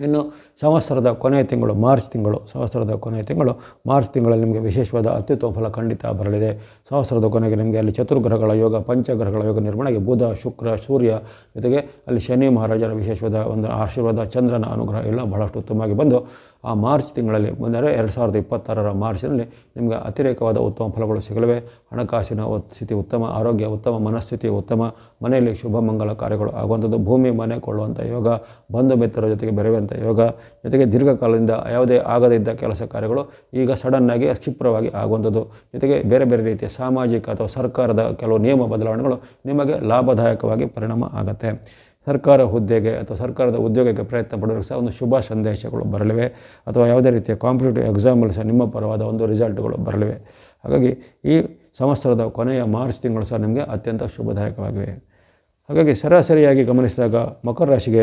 ಇನ್ನು ಸಂವತ್ಸರದ ಕೊನೆಯ ತಿಂಗಳು, ಮಾರ್ಚ್ ತಿಂಗಳು, ಸಂವತ್ಸರದ ಕೊನೆಯ ತಿಂಗಳು, ಮಾರ್ಚ್ ತಿಂಗಳಲ್ಲಿ ನಿಮಗೆ ವಿಶೇಷವಾದ ಅತ್ಯುತ್ತಮ ಫಲ ಖಂಡಿತ ಬರಲಿದೆ. ಸಂವತ್ಸರದ ಕೊನೆಗೆ ನಿಮಗೆ ಅಲ್ಲಿ ಚತುರ್ಗ್ರಹಗಳ ಯೋಗ, ಪಂಚಗ್ರಹಗಳ ಯೋಗ ನಿರ್ಮಾಣಕ್ಕೆ ಬುಧ, ಶುಕ್ರ, ಸೂರ್ಯ ಜೊತೆಗೆ ಅಲ್ಲಿ ಶನಿ ಮಹಾರಾಜರ ವಿಶೇಷವಾದ ಒಂದು ಆಶೀರ್ವಾದ, ಚಂದ್ರನ ಅನುಗ್ರಹ ಎಲ್ಲ ಬಹಳಷ್ಟು ಉತ್ತಮವಾಗಿ ಬಂದು ಆ ಮಾರ್ಚ್ ತಿಂಗಳಲ್ಲಿ ಮುಂದೆ ಎರಡು ಸಾವಿರದ ಇಪ್ಪತ್ತಾರರ ಮಾರ್ಚ್ನಲ್ಲಿ ನಿಮಗೆ ಅತಿರೇಕವಾದ ಉತ್ತಮ ಫಲಗಳು ಸಿಗಲಿವೆ. ಹಣಕಾಸಿನ ಸ್ಥಿತಿ ಉತ್ತಮ, ಆರೋಗ್ಯ ಉತ್ತಮ, ಮನಸ್ಥಿತಿ ಉತ್ತಮ, ಮನೆಯಲ್ಲಿ ಶುಭ ಮಂಗಲ ಕಾರ್ಯಗಳು ಆಗುವಂಥದ್ದು, ಭೂಮಿ, ಮನೆ ಕೊಳ್ಳುವಂಥ ಯೋಗ, ಬಂಧು ಮಿತ್ರರ ಜೊತೆಗೆ ಬೆರೆಯುವಂಥ ಯೋಗ, ಜೊತೆಗೆ ದೀರ್ಘಕಾಲದಿಂದ ಯಾವುದೇ ಆಗದಿದ್ದ ಕೆಲಸ ಕಾರ್ಯಗಳು ಈಗ ಸಡನ್ನಾಗಿ ಕ್ಷಿಪ್ರವಾಗಿ ಆಗುವಂಥದ್ದು. ಜೊತೆಗೆ ಬೇರೆ ಬೇರೆ ರೀತಿಯ ಸಾಮಾಜಿಕ ಅಥವಾ ಸರ್ಕಾರದ ಕೆಲವು ನಿಯಮ ಬದಲಾವಣೆಗಳು ನಿಮಗೆ ಲಾಭದಾಯಕವಾಗಿ ಪರಿಣಾಮ ಆಗುತ್ತೆ. ಸರ್ಕಾರ ಹುದ್ದೆಗೆ ಅಥವಾ ಸರ್ಕಾರದ ಉದ್ಯೋಗಕ್ಕೆ ಪ್ರಯತ್ನ ಪಡೋರಿಗೆ ಸಹ ಒಂದು ಶುಭ ಸಂದೇಶಗಳು ಬರಲಿವೆ. ಅಥವಾ ಯಾವುದೇ ರೀತಿಯ ಕಾಂಪಿಟೇಟಿವ್ ಎಕ್ಸಾಮಲ್ಲಿ ಸಹ ನಿಮ್ಮ ಪರವಾದ ಒಂದು ರಿಸಲ್ಟ್ಗಳು ಬರಲಿವೆ. ಹಾಗಾಗಿ ಈ ಸಂವತ್ಸರದ ಕೊನೆಯ ಮಾರ್ಚ್ ತಿಂಗಳು ಸಹ ನಿಮಗೆ ಅತ್ಯಂತ ಶುಭದಾಯಕವಾಗಿವೆ. ಹಾಗಾಗಿ ಸರಾಸರಿಯಾಗಿ ಗಮನಿಸಿದಾಗ ಮಕರ ರಾಶಿಗೆ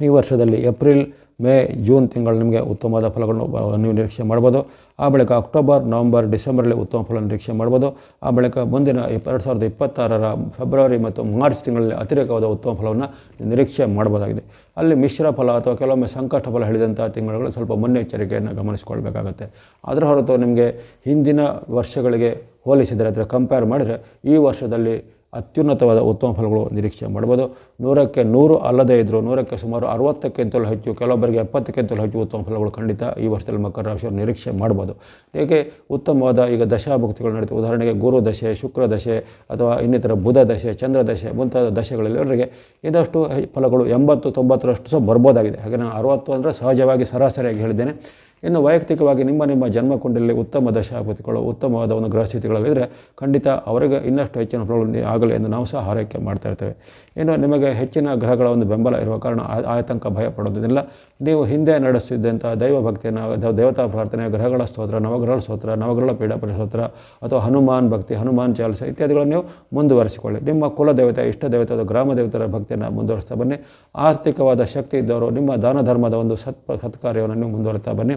ಈ ವರ್ಷದಲ್ಲಿ ಏಪ್ರಿಲ್ ಮೇ, ಜೂನ್ ತಿಂಗಳು ನಿಮಗೆ ಉತ್ತಮವಾದ ಫಲಗಳನ್ನು ನೀವು ನಿರೀಕ್ಷೆ ಮಾಡ್ಬೋದು. ಆ ಬಳಿಕ ಅಕ್ಟೋಬರ್, ನವಂಬರ್, ಡಿಸೆಂಬರಲ್ಲಿ ಉತ್ತಮ ಫಲ ನಿರೀಕ್ಷೆ ಮಾಡ್ಬೋದು. ಆ ಬಳಿಕ ಮುಂದಿನ ಎರಡು ಸಾವಿರದ ಇಪ್ಪತ್ತಾರರ ಫೆಬ್ರವರಿ ಮತ್ತು ಮಾರ್ಚ್ ತಿಂಗಳಲ್ಲಿ ಅತಿರೇಕವಾದ ಉತ್ತಮ ಫಲವನ್ನು ನಿರೀಕ್ಷೆ ಮಾಡ್ಬೋದಾಗಿದೆ. ಅಲ್ಲಿ ಮಿಶ್ರ ಫಲ ಅಥವಾ ಕೆಲವೊಮ್ಮೆ ಸಂಕಷ್ಟ ಫಲ ಹೇಳಿದಂಥ ತಿಂಗಳುಗಳು ಸ್ವಲ್ಪ ಮುನ್ನೆಚ್ಚರಿಕೆಯನ್ನು ಗಮನಿಸಿಕೊಳ್ಬೇಕಾಗುತ್ತೆ. ಅದರ ಹೊರತು ನಿಮಗೆ ಹಿಂದಿನ ವರ್ಷಗಳಿಗೆ ಹೋಲಿಸಿದರೆ, ಅದರ ಕಂಪೇರ್ ಮಾಡಿದರೆ, ಈ ವರ್ಷದಲ್ಲಿ ಅತ್ಯುನ್ನತವಾದ ಉತ್ತಮ ಫಲಗಳು ನಿರೀಕ್ಷೆ ಮಾಡ್ಬೋದು. ನೂರಕ್ಕೆ ನೂರು ಅಲ್ಲದೇ ಇದ್ದರೂ ನೂರಕ್ಕೆ ಸುಮಾರು ಅರವತ್ತಕ್ಕಿಂತಲೂ ಹೆಚ್ಚು, ಕೆಲವೊಬ್ಬರಿಗೆ ಎಪ್ಪತ್ತಕ್ಕಿಂತಲೂ ಹೆಚ್ಚು ಉತ್ತಮ ಫಲಗಳು ಖಂಡಿತ ಈ ವರ್ಷದಲ್ಲಿ ಮಕರ ರಾಶಿಯವರು ನಿರೀಕ್ಷೆ ಮಾಡ್ಬೋದು. ಏಕೆ ಉತ್ತಮವಾದ ಈಗ ದಶಾಭಕ್ತಿಗಳು ನಡೆಯುತ್ತೆ. ಉದಾಹರಣೆಗೆ ಗುರು ದಶೆ, ಶುಕ್ರ ದಶೆ ಅಥವಾ ಇನ್ನಿತರ ಬುಧ ದಶೆ, ಚಂದ್ರ ದಶೆ ಮುಂತಾದ ದಶೆಗಳಲ್ಲಿ ಅವರಿಗೆ ಇನ್ನಷ್ಟು ಫಲಗಳು ಎಂಬತ್ತು ತೊಂಬತ್ತರಷ್ಟು ಸಹ ಬರ್ಬೋದಾಗಿದೆ. ಹಾಗೆ ನಾನು ಅರವತ್ತು ಅಂದರೆ ಸಹಜವಾಗಿ ಸರಾಸರಿಯಾಗಿ ಹೇಳಿದ್ದೇನೆ. ಇನ್ನು ವೈಯಕ್ತಿಕವಾಗಿ ನಿಮ್ಮ ನಿಮ್ಮ ಜನ್ಮಕುಂಡಲ್ಲಿ ಉತ್ತಮ ದಶಾಪತಿಗಳು ಉತ್ತಮವಾದ ಒಂದು ಗೃಹಸ್ಥಿತಿಗಳಲ್ಲಿದ್ದರೆ ಖಂಡಿತ ಅವರಿಗೆ ಇನ್ನಷ್ಟು ಹೆಚ್ಚಿನ ಪ್ರಾಬ್ಲಮ್ ಆಗಲಿ ಎಂದು ನಾವು ಸಹ ಆರೈಕೆ ಮಾಡ್ತಾ ಇರ್ತೇವೆ. ಇನ್ನು ನಿಮಗೆ ಹೆಚ್ಚಿನ ಗ್ರಹಗಳ ಒಂದು ಬೆಂಬಲ ಇರುವ ಕಾರಣ ಆತಂಕ ಭಯ ಪಡೋದಿಲ್ಲ ನೀವು ಹಿಂದೆ ನಡೆಸುತ್ತಿದ್ದಂಥ ದೈವ ಭಕ್ತಿಯನ್ನು ದೇವತಾ ಪ್ರಾರ್ಥನೆ ಗ್ರಹಗಳ ಸ್ತೋತ್ರ ನವಗ್ರಹ ಸ್ತೋತ್ರ, ನವಗ್ರಹ ಪೀಡಾಪರಿ ಸ್ತೋತ್ರ, ಅಥವಾ ಹನುಮಾನ್ ಭಕ್ತಿ, ಹನುಮಾನ್ ಚಾಲಿಸ ಇತ್ಯಾದಿಗಳನ್ನು ನೀವು ಮುಂದುವರಿಸಿಕೊಳ್ಳಿ. ನಿಮ್ಮ ಕುಲ ದೇವತೆ ಇಷ್ಟ ದೇವತೆ ಅಥವಾ ಗ್ರಾಮ ದೇವತರ ಭಕ್ತಿಯನ್ನು ಮುಂದುವರಿಸ್ತಾ ಬನ್ನಿ. ಆರ್ಥಿಕವಾದ ಶಕ್ತಿ ಇದ್ದವರು ನಿಮ್ಮ ದಾನ ಧರ್ಮದ ಒಂದು ಸತ್ ಸತ್ಕಾರ್ಯವನ್ನು ನೀವು ಮುಂದುವರಿತಾ ಬನ್ನಿ.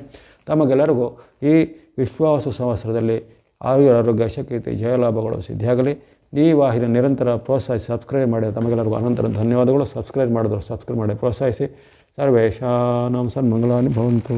ತಮಗೆಲ್ಲರಿಗೂ ಈ ವಿಶ್ವಾಸ ಸಂವತ್ಸರದಲ್ಲಿ ಆರೋಗ್ಯ ಆರೋಗ್ಯ, ಶಕ್ತಿ ಜಯಲಾಭಗಳು ಸಿದ್ಧಿಯಾಗಲಿ. ಈ ವಾಹಿನಿ ನಿರಂತರ ಪ್ರೋತ್ಸಾಹಿಸಿ, ಸಬ್ಸ್ಕ್ರೈಬ್ ಮಾಡಿ ತಮಗೆಲ್ಲರಿಗೂ ಅನಂತರ ಧನ್ಯವಾದಗಳು. ಸಬ್ಸ್ಕ್ರೈಬ್ ಮಾಡಿದ್ರು ಸಬ್ಸ್ಕ್ರೈಬ್ ಮಾಡಿ ಪ್ರೋತ್ಸಾಹಿಸಿ. ಸರ್ವೇಶಾನಾಂ ಸನ್ಮಂಗಲಾನಿ ಭವಂತು.